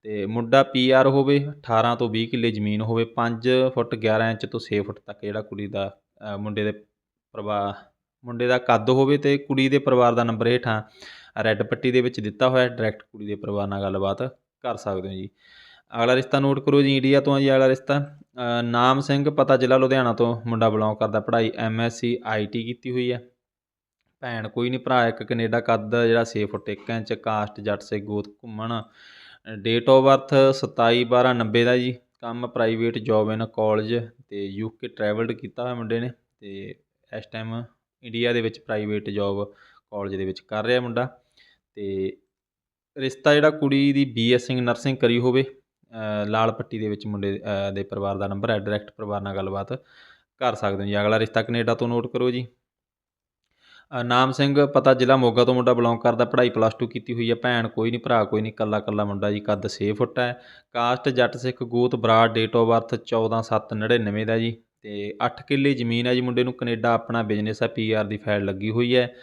A: ਅਤੇ ਮੁੰਡਾ ਪੀ ਆਰ ਹੋਵੇ 18 ਤੋਂ ਵੀਹ ਕਿੱਲੇ ਜ਼ਮੀਨ ਹੋਵੇ, ਪੰਜ ਫੁੱਟ 11 ਇੰਚ ਤੋਂ ਛੇ ਫੁੱਟ ਤੱਕ ਜਿਹੜਾ ਕੁੜੀ ਦਾ ਮੁੰਡੇ ਦੇ ਪਰਿਵਾਰ ਮੁੰਡੇ ਦਾ ਕੱਦ ਹੋਵੇ ਅਤੇ ਕੁੜੀ ਦੇ ਪਰਿਵਾਰ ਦਾ ਨੰਬਰ ਹੇਠਾਂ ਰੈੱਡ ਪੱਟੀ ਦੇ ਵਿੱਚ ਦਿੱਤਾ ਹੋਇਆ, ਡਾਇਰੈਕਟ ਕੁੜੀ ਦੇ ਪਰਿਵਾਰ ਨਾਲ ਗੱਲਬਾਤ ਕਰ ਸਕਦੇ ਹੋ ਜੀ। ਅਗਲਾ ਰਿਸ਼ਤਾ ਨੋਟ ਕਰੋ ਜੀ, ਇੰਡੀਆ ਤੋਂ ਹੈ ਜੀ ਅਗਲਾ ਰਿਸ਼ਤਾ। ਨਾਮ ਸਿੰਘ, ਪਤਾ ਜ਼ਿਲ੍ਹਾ ਲੁਧਿਆਣਾ ਤੋਂ ਮੁੰਡਾ ਬਿਲੋਂਗ ਕਰਦਾ, ਪੜ੍ਹਾਈ ਐਮਐਸਸੀ ਆਈਟੀ ਕੀਤੀ ਹੋਈ ਹੈ ਭੈਣ ਕੋਈ ਨਹੀਂ, ਭਰਾ ਇੱਕ ਕੈਨੇਡਾ ਕੱਦ, ਜਿਹੜਾ 6 ਫੁੱਟ 1 ਇੰਚ, ਕਾਸਟ, ਜੱਟ ਸੇ ਗੋਤ, ਘੁੰਮਣ। ਡੇਟ ਆਫ ਬਰਥ 27 12 90 ਦਾ ਜੀ। ਕੰਮ ਪ੍ਰਾਈਵੇਟ ਜੋਬ ਇਨ ਕਾਲਜ ਤੇ ਯੂਕੇ ਟਰੈਵਲਡ ਕੀਤਾ ਹੋਇਆ ਮੁੰਡੇ ਨੇ ਅਤੇ ਇਸ ਟਾਈਮ ਇੰਡੀਆ ਦੇ ਵਿੱਚ ਪ੍ਰਾਈਵੇਟ ਜੋਬ ਕਾਲਜ ਦੇ ਵਿੱਚ ਕਰ ਰਿਹਾ ਮੁੰਡਾ। ਅਤੇ ਰਿਸ਼ਤਾ ਜਿਹੜਾ ਕੁੜੀ ਦੀ ਬੀਐਸਸੀ ਨਰਸਿੰਗ ਕਰੀ ਹੋਵੇ ਲਾਲ ਪੱਟੀ ਦੇ ਵਿੱਚ ਮੁੰਡੇ ਦੇ ਪਰਿਵਾਰ ਦਾ ਨੰਬਰ ਹੈ। ਡਾਇਰੈਕਟ ਪਰਿਵਾਰ ਨਾਲ ਗੱਲਬਾਤ ਕਰ ਸਕਦੇ ਹੋ ਜੀ। ਅਗਲਾ ਰਿਸ਼ਤਾ ਕੈਨੇਡਾ ਤੋਂ ਨੋਟ ਕਰੋ ਜੀ। ਨਾਮ ਸਿੰਘ, ਪਤਾ ਜ਼ਿਲ੍ਹਾ ਮੋਗਾ ਤੋਂ ਮੁੰਡਾ ਬਿਲੋਂਗ ਕਰਦਾ, ਪੜ੍ਹਾਈ ਪਲੱਸ 2 ਕੀਤੀ ਹੋਈ ਹੈ ਭੈਣ ਕੋਈ ਨਹੀਂ ਭਰਾ ਕੋਈ ਨਹੀਂ ਕੱਲਾ ਕੱਲਾ ਮੁੰਡਾ ਜੀ, ਕੱਦ 6 ਫੁੱਟ ਹੈ। ਕਾਸਟ ਜੱਟ ਸਿੱਖ ਗੋਤ ਬਰਾੜ ਡੇਟ ਆਫ ਬਰਥ 14799 ਦਾ ਜੀ। ਤੇ 8 ਕਿੱਲੇ ਜ਼ਮੀਨ ਹੈ ਜੀ ਮੁੰਡੇ ਨੂੰ, ਕੈਨੇਡਾ ਆਪਣਾ ਬਿਜ਼ਨਸ ਹੈ ਪੀਆਰ ਦੀ ਫਾਈਲ ਲੱਗੀ ਹੋਈ ਹੈ।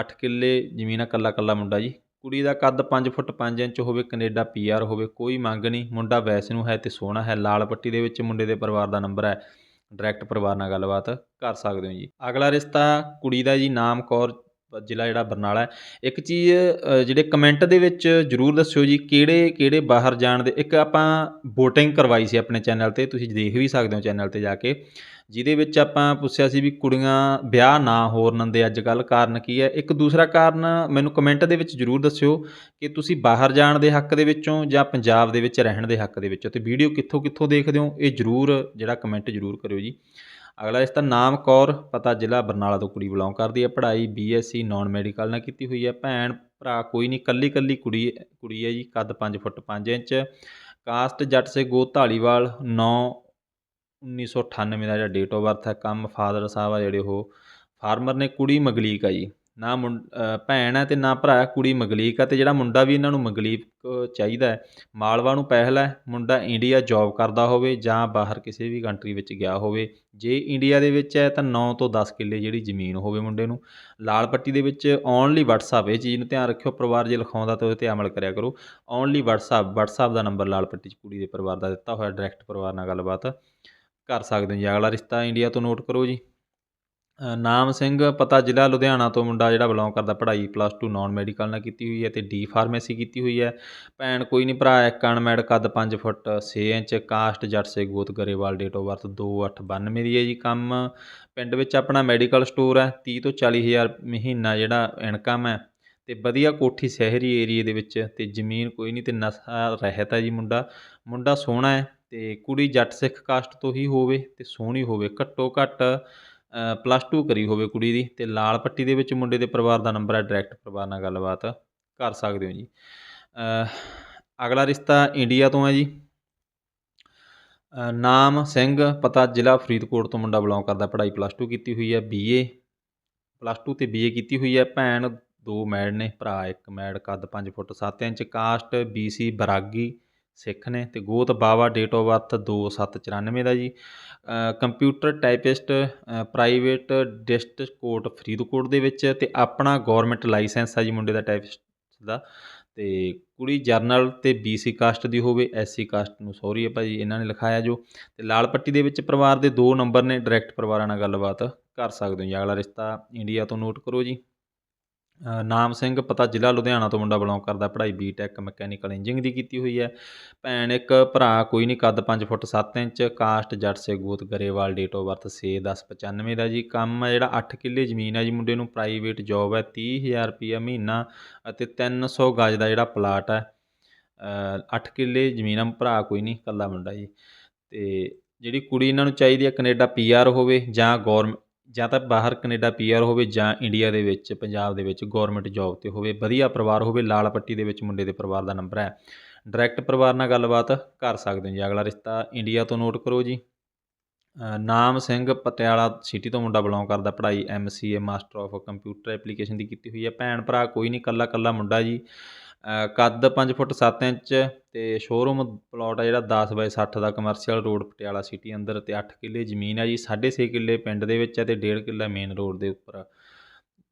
A: 8 ਕਿੱਲੇ ਜ਼ਮੀਨ ਹੈ ਕੱਲਾ ਕੱਲਾ ਮੁੰਡਾ ਜੀ। ਕੁੜੀ ਦਾ ਕੱਦ 5 ਫੁੱਟ 5 ਇੰਚ ਹੋਵੇ, ਕੈਨੇਡਾ ਪੀਆਰ ਹੋਵੇ, ਕੋਈ ਮੰਗ ਨਹੀਂ ਮੁੰਡਾ ਵੈਸੇ ਨੂੰ ਹੈ ਤੇ ਸੋਹਣਾ ਹੈ, ਲਾਲ ਪੱਟੀ ਦੇ ਵਿੱਚ ਮੁੰਡੇ ਦੇ ਪਰਿਵਾਰ ਦਾ ਨੰਬਰ ਹੈ। ਡਾਇਰੈਕਟ ਪਰਿਵਾਰ ਨਾਲ ਗੱਲਬਾਤ ਕਰ ਸਕਦੇ ਹੋ ਜੀ। ਅਗਲਾ ਰਿਸ਼ਤਾ ਕੁੜੀ ਦਾ ਜੀ, ਨਾਮ ਕੌਰ, ਜ਼ਿਲ੍ਹਾ ਜਿਹੜਾ ਬਰਨਾਲਾ ਹੈ। ਇੱਕ ਚੀਜ਼ ਜਿਹੜੇ ਕਮੈਂਟ ਦੇ ਵਿੱਚ ਜਰੂਰ ਦੱਸਿਓ ਜੀ, ਕਿਹੜੇ ਕਿਹੜੇ ਬਾਹਰ ਜਾਣ ਦੇ, ਇੱਕ ਆਪਾਂ VOTING ਕਰਵਾਈ ਸੀ ਆਪਣੇ ਚੈਨਲ 'ਤੇ, ਤੁਸੀਂ ਦੇਖ ਵੀ ਸਕਦੇ ਹੋ ਚੈਨਲ 'ਤੇ ਜਾ ਕੇ। ਜਿਹਦੇ ਵਿੱਚ ਆਪਾਂ ਪੁੱਛਿਆ ਸੀ ਵੀ ਕੁੜੀਆਂ ਵਿਆਹ ਨਾ ਹੋਰ ਨੰਦੇ ਅੱਜ ਕੱਲ੍ਹ ਕਾਰਨ ਕੀ ਹੈ। ਇੱਕ ਦੂਸਰਾ ਕਾਰਨ ਮੈਨੂੰ ਕਮੈਂਟ ਦੇ ਵਿੱਚ ਜਰੂਰ ਦੱਸਿਓ ਕਿ ਤੁਸੀਂ ਬਾਹਰ ਜਾਣ ਦੇ ਹੱਕ ਦੇ ਵਿੱਚੋਂ ਜਾਂ ਪੰਜਾਬ ਦੇ ਵਿੱਚ ਰਹਿਣ ਦੇ ਹੱਕ ਦੇ ਵਿੱਚੋਂ ਤੇ ਵੀਡੀਓ ਕਿੱਥੋਂ ਕਿੱਥੋਂ ਦੇਖਦੇ ਹੋ, ਇਹ ਜਰੂਰ ਜਿਹੜਾ ਕਮੈਂਟ ਜਰੂਰ ਕਰਿਓ ਜੀ। ਅਗਲਾ ਇਸ ਦਾ ਨਾਮ ਕੌਰ, ਪਤਾ ਜ਼ਿਲ੍ਹਾ ਬਰਨਾਲਾ ਤੋਂ ਕੁੜੀ ਬਿਲੋਂਗ ਕਰਦੀ ਹੈ। ਪੜ੍ਹਾਈ ਬੀਐਸਸੀ ਨਾਨ ਮੈਡੀਕਲ ਨਾਲ ਕੀਤੀ ਹੋਈ ਹੈ। ਭੈਣ, ਭਰਾ ਕੋਈ ਨਹੀਂ ਕੱਲੀ ਕੱਲੀ ਕੁੜੀ ਕੁੜੀ ਹੈ ਜੀ, ਕੱਦ 5 ਫੁੱਟ 5 ਇੰਚ। ਕਾਸਟ ਜੱਟ ਸੇ ਗੋ ਧਾਲੀਵਾਲ 9 1998 ਦਾ ਜਿਹੜਾ ਡੇਟ ਆਫ ਬਰਥ ਹੈ, ਕੰਮ ਫਾਦਰ ਸਾਹਿਬ ਆ ਜਿਹੜੇ ਉਹ ਫਾਰਮਰ ਨੇ ਕੁੜੀ ਮਗਲੀਕ ਆ ਜੀ। ਨਾ ਮੁੰ ਭੈਣ ਹੈ ਤੇ ਨਾ ਭਰਾ ਕੁੜੀ ਮਗਲੀਕ ਆ ਤੇ ਜਿਹੜਾ ਮੁੰਡਾ ਵੀ ਇਹਨਾਂ ਨੂੰ ਮਗਲੀਕ ਚਾਹੀਦਾ ਮਾਲਵਾ ਨੂੰ ਪਹਿਲ ਹੈ, ਮੁੰਡਾ ਇੰਡੀਆ ਜੌਬ ਕਰਦਾ ਹੋਵੇ ਜਾਂ ਬਾਹਰ ਕਿਸੇ ਵੀ ਕੰਟਰੀ ਵਿੱਚ ਗਿਆ ਹੋਵੇ। ਜੇ ਇੰਡੀਆ ਦੇ ਵਿੱਚ ਹੈ ਤਾਂ 9 ਤੋਂ 10 ਕਿੱਲੇ ਜਿਹੜੀ ਜ਼ਮੀਨ ਹੋਵੇ ਮੁੰਡੇ ਨੂੰ। ਲਾਲ ਪੱਟੀ ਦੇ ਵਿੱਚ ਓਨਲੀ WhatsApp ਇਹ ਚੀਜ਼ ਨੂੰ ਧਿਆਨ ਰੱਖਿਓ, ਪਰਿਵਾਰ ਜੇ ਲਿਖਾਉਂਦਾ ਤਾਂ ਉਹਦੇ ਤੇ ਅਮਲ ਕਰਿਆ ਕਰੋ। ਓਨਲੀ WhatsApp WhatsApp ਦਾ ਨੰਬਰ ਲਾਲ ਪੱਟੀ 'ਚ ਕੁੜੀ ਦੇ ਪਰਿਵਾਰ ਦਾ ਦਿੱਤਾ ਹੋਇਆ ਡਾਇਰੈਕਟ ਪਰਿਵਾਰ ਨਾਲ ਗੱਲਬਾਤ। ਕਰ ਸਕਦੇ ਹੋ ਜੀ। ਅਗਲਾ ਰਿਸ਼ਤਾ ਇੰਡੀਆ ਤੋਂ ਨੋਟ ਕਰੋ ਜੀ। ਨਾਮ ਸਿੰਘ, ਪਤਾ ਜ਼ਿਲ੍ਹਾ ਲੁਧਿਆਣਾ ਤੋਂ ਮੁੰਡਾ ਜਿਹੜਾ ਬਿਲੋਂਗ ਕਰਦਾ ਪੜ੍ਹਾਈ ਪਲੱਸ 2 ਨਾਨ ਮੈਡੀਕਲ ਨਾਲ ਕੀਤੀ ਹੋਈ ਹੈ ਤੇ ਡੀ ਫਾਰਮੇਸੀ ਕੀਤੀ ਹੋਈ ਹੈ। ਭੈਣ ਕੋਈ ਨਹੀਂ, ਭਰਾ ਇੱਕ ਅਨਮੈਡ ਕੱਦ 5 ਫੁੱਟ 6 ਇੰਚ, ਕਾਸਟ, ਜੱਟ ਸੇ ਗੋਤ, ਗਰੇਵਾਲ ਡੇਟ ਆਫ ਬਰਥ 2892 ਦੀ ਹੈ ਜੀ ਕੰਮ। ਪਿੰਡ ਵਿੱਚ ਆਪਣਾ ਮੈਡੀਕਲ ਸਟੋਰ ਹੈ 30 ਤੋਂ 40 ਹਜ਼ਾਰ ਮਹੀਨਾ ਜਿਹੜਾ ਇਨਕਮ ਹੈ ਤੇ ਵਧੀਆ ਕੋਠੀ ਸ਼ਹਿਰੀ ਏਰੀਏ ਦੇ ਵਿੱਚ ਤੇ ਜ਼ਮੀਨ ਕੋਈ ਨਹੀਂ ਤੇ ਨਸ਼ਾ ਰਹਿਤ ਹੈ ਜੀ ਮੁੰਡਾ। ਮੁੰਡਾ ਸੋਹਣਾ ਹੈ ਤੇ ਕੁੜੀ ਜੱਟ ਸਿੱਖ ਕਾਸਟ ਤੋਂ ਹੀ ਹੋਵੇ ਤੇ ਸੋਹਣੀ ਹੋਵੇ, ਘੱਟੋ ਘੱਟ ਪਲੱਸ 2 ਕਰੀ ਹੋਵੇ ਕੁੜੀ ਦੀ ਤੇ ਲਾਲ ਪੱਟੀ ਦੇ ਵਿੱਚ ਮੁੰਡੇ ਦੇ ਪਰਿਵਾਰ ਦਾ ਨੰਬਰ ਹੈ ਡਾਇਰੈਕਟ ਪਰਿਵਾਰ ਨਾਲ ਗੱਲਬਾਤ ਕਰ ਸਕਦੇ ਹੋ ਜੀ। ਅਗਲਾ ਰਿਸ਼ਤਾ ਇੰਡੀਆ ਤੋਂ ਹੈ ਜੀ। ਨਾਮ ਸਿੰਘ, ਪਤਾ ਜ਼ਿਲ੍ਹਾ ਫਰੀਦਕੋਟ ਤੋਂ ਮੁੰਡਾ ਬਿਲੋਂਗ ਕਰਦਾ, ਪੜ੍ਹਾਈ ਪਲੱਸ 2 ਕੀਤੀ ਹੋਈ ਹੈ ਬੀਏ ਪਲੱਸ 2 ਤੇ ਬੀਏ ਕੀਤੀ ਹੋਈ ਹੈ, ਭੈਣ ਦੋ ਮੈਡ ਨੇ, ਭਰਾ ਇੱਕ ਮੈਡ ਕੱਦ 5 foot 7 inch, caste BC Bairagi Sikh ਨੇ ਤੇ ਗੋਤ ਬਾਵਾ ਡੇਟ ਆਫ ਬਰਥ 2794 ਦਾ ਜੀ। Computer typist private district court Faridkot ਦੇ ਵਿੱਚ ਤੇ ਆਪਣਾ ਗਵਰਨਮੈਂਟ ਲਾਇਸੈਂਸ ਆ ਜੀ ਮੁੰਡੇ ਦਾ ਟਾਈਪਿਸਟ ਦਾ। ਤੇ ਕੁੜੀ ਜਰਨਲ ਤੇ ਬੀਸੀ ਕਾਸਟ ਦੀ ਹੋਵੇ ਐਸਸੀ ਕਾਸਟ ਨੂੰ ਸੌਰੀ ਹੈ ਭਾਜੀ, ਇਹਨਾਂ ਨੇ ਲਿਖਾਇਆ ਜੋ। ਤੇ ਲਾਲ ਪੱਟੀ ਦੇ ਵਿੱਚ ਪਰਿਵਾਰ ਦੇ ਦੋ ਨੰਬਰ ਨੇ ਡਾਇਰੈਕਟ ਪਰਿਵਾਰਾਂ ਨਾਲ ਗੱਲਬਾਤ ਕਰ ਸਕਦੇ ਹੋ ਜੀ। ਅਗਲਾ ਰਿਸ਼ਤਾ ਇੰਡੀਆ ਤੋਂ ਨੋਟ ਕਰੋ ਜੀ। ਨਾਮ ਸਿੰਘ ਪਤਾ ਜ਼ਿਲ੍ਹਾ ਲੁਧਿਆਣਾ ਤੋਂ ਮੁੰਡਾ ਬਿਲੋਂਗ ਕਰਦਾ, ਪੜ੍ਹਾਈ ਬੀਟੈਕ ਮਕੈਨੀਕਲ ਇੰਜੀਨੀਅਰਿੰਗ ਦੀ ਕੀਤੀ ਹੋਈ ਹੈ। ਭੈਣ ਇੱਕ, ਭਰਾ ਕੋਈ ਨਹੀਂ, ਕੱਦ 5 ਫੁੱਟ 7 ਇੰਚ, ਕਾਸਟ ਜੱਟ ਸੇ ਗੋਤ ਗਰੇਵਾਲ ਡੇਟ ਆਫ ਬਰਥ 6 10 95 ਦਾ ਜੀ। ਕੰਮ ਹੈ ਜਿਹੜਾ 8 ਕਿੱਲੇ ਜ਼ਮੀਨ ਹੈ ਜੀ, ਮੁੰਡੇ ਨੂੰ ਪ੍ਰਾਈਵੇਟ ਜੌਬ ਹੈ 30000 ਰੁਪਈਆ ਮਹੀਨਾ ਅਤੇ 300 ਗਜ ਦਾ ਜਿਹੜਾ ਪਲਾਟ ਹੈ। 8 ਕਿੱਲੇ ਜ਼ਮੀਨ ਆ ਭਰਾ ਕੋਈ ਨਹੀਂ ਕੱਲਾ ਮੁੰਡਾ ਜੀ। ਤੇ ਜਿਹੜੀ ਕੁੜੀ ਇਹਨਾਂ ਨੂੰ ਚਾਹੀਦੀ ਹੈ, ਕੈਨੇਡਾ ਪੀਆਰ ਹੋਵੇ ਜਾਂ ਗੌਰਮ ਜਾਂ ਤਾਂ ਬਾਹਰ ਕੈਨੇਡਾ ਪੀਆਰ ਹੋਵੇ ਜਾਂ ਇੰਡੀਆ ਦੇ ਵਿੱਚ, ਪੰਜਾਬ ਦੇ ਵਿੱਚ ਗਵਰਨਮੈਂਟ ਜੌਬ ਤੇ ਹੋਵੇ, ਵਧੀਆ ਪਰਿਵਾਰ ਹੋਵੇ, ਲਾਲ ਪੱਟੀ ਦੇ ਵਿੱਚ ਮੁੰਡੇ ਦੇ ਪਰਿਵਾਰ ਦਾ ਨੰਬਰ ਹੈ। ਡਾਇਰੈਕਟ ਪਰਿਵਾਰ ਨਾਲ ਗੱਲਬਾਤ ਕਰ ਸਕਦੇ ਹੋ ਜੀ। ਅਗਲਾ ਰਿਸ਼ਤਾ ਇੰਡੀਆ ਤੋਂ ਨੋਟ ਕਰੋ ਜੀ। ਨਾਮ ਸਿੰਘ ਪਟਿਆਲਾ ਸਿਟੀ ਤੋਂ ਮੁੰਡਾ ਬਿਲੋਂਗ ਕਰਦਾ। ਪੜ੍ਹਾਈ MCA master of computer application ਦੀ ਕੀਤੀ ਹੋਈ ਹੈ। ਭੈਣ ਭਰਾ ਕੋਈ ਨਹੀਂ ਕੱਲਾ ਕੱਲਾ ਮੁੰਡਾ ਜੀ। ਕੱਦ 5 ਫੁੱਟ 7 ਇੰਚ ਤੇ ਸ਼ੋਰੂਮ ਪਲਾਟ ਆ ਜਿਹੜਾ 10 ਬਾਏ 60 ਦਾ ਕਮਰਸ਼ੀਅਲ ਰੋਡ ਪਟਿਆਲਾ ਸਿਟੀ ਅੰਦਰ ਤੇ 8 ਕਿੱਲੇ ਜ਼ਮੀਨ ਹੈ ਜੀ 6.5 ਕਿੱਲੇ ਪਿੰਡ ਦੇ ਵਿੱਚ ਹੈ ਤੇ 1.5 ਕਿੱਲਾ ਮੇਨ ਰੋਡ ਦੇ ਉੱਪਰ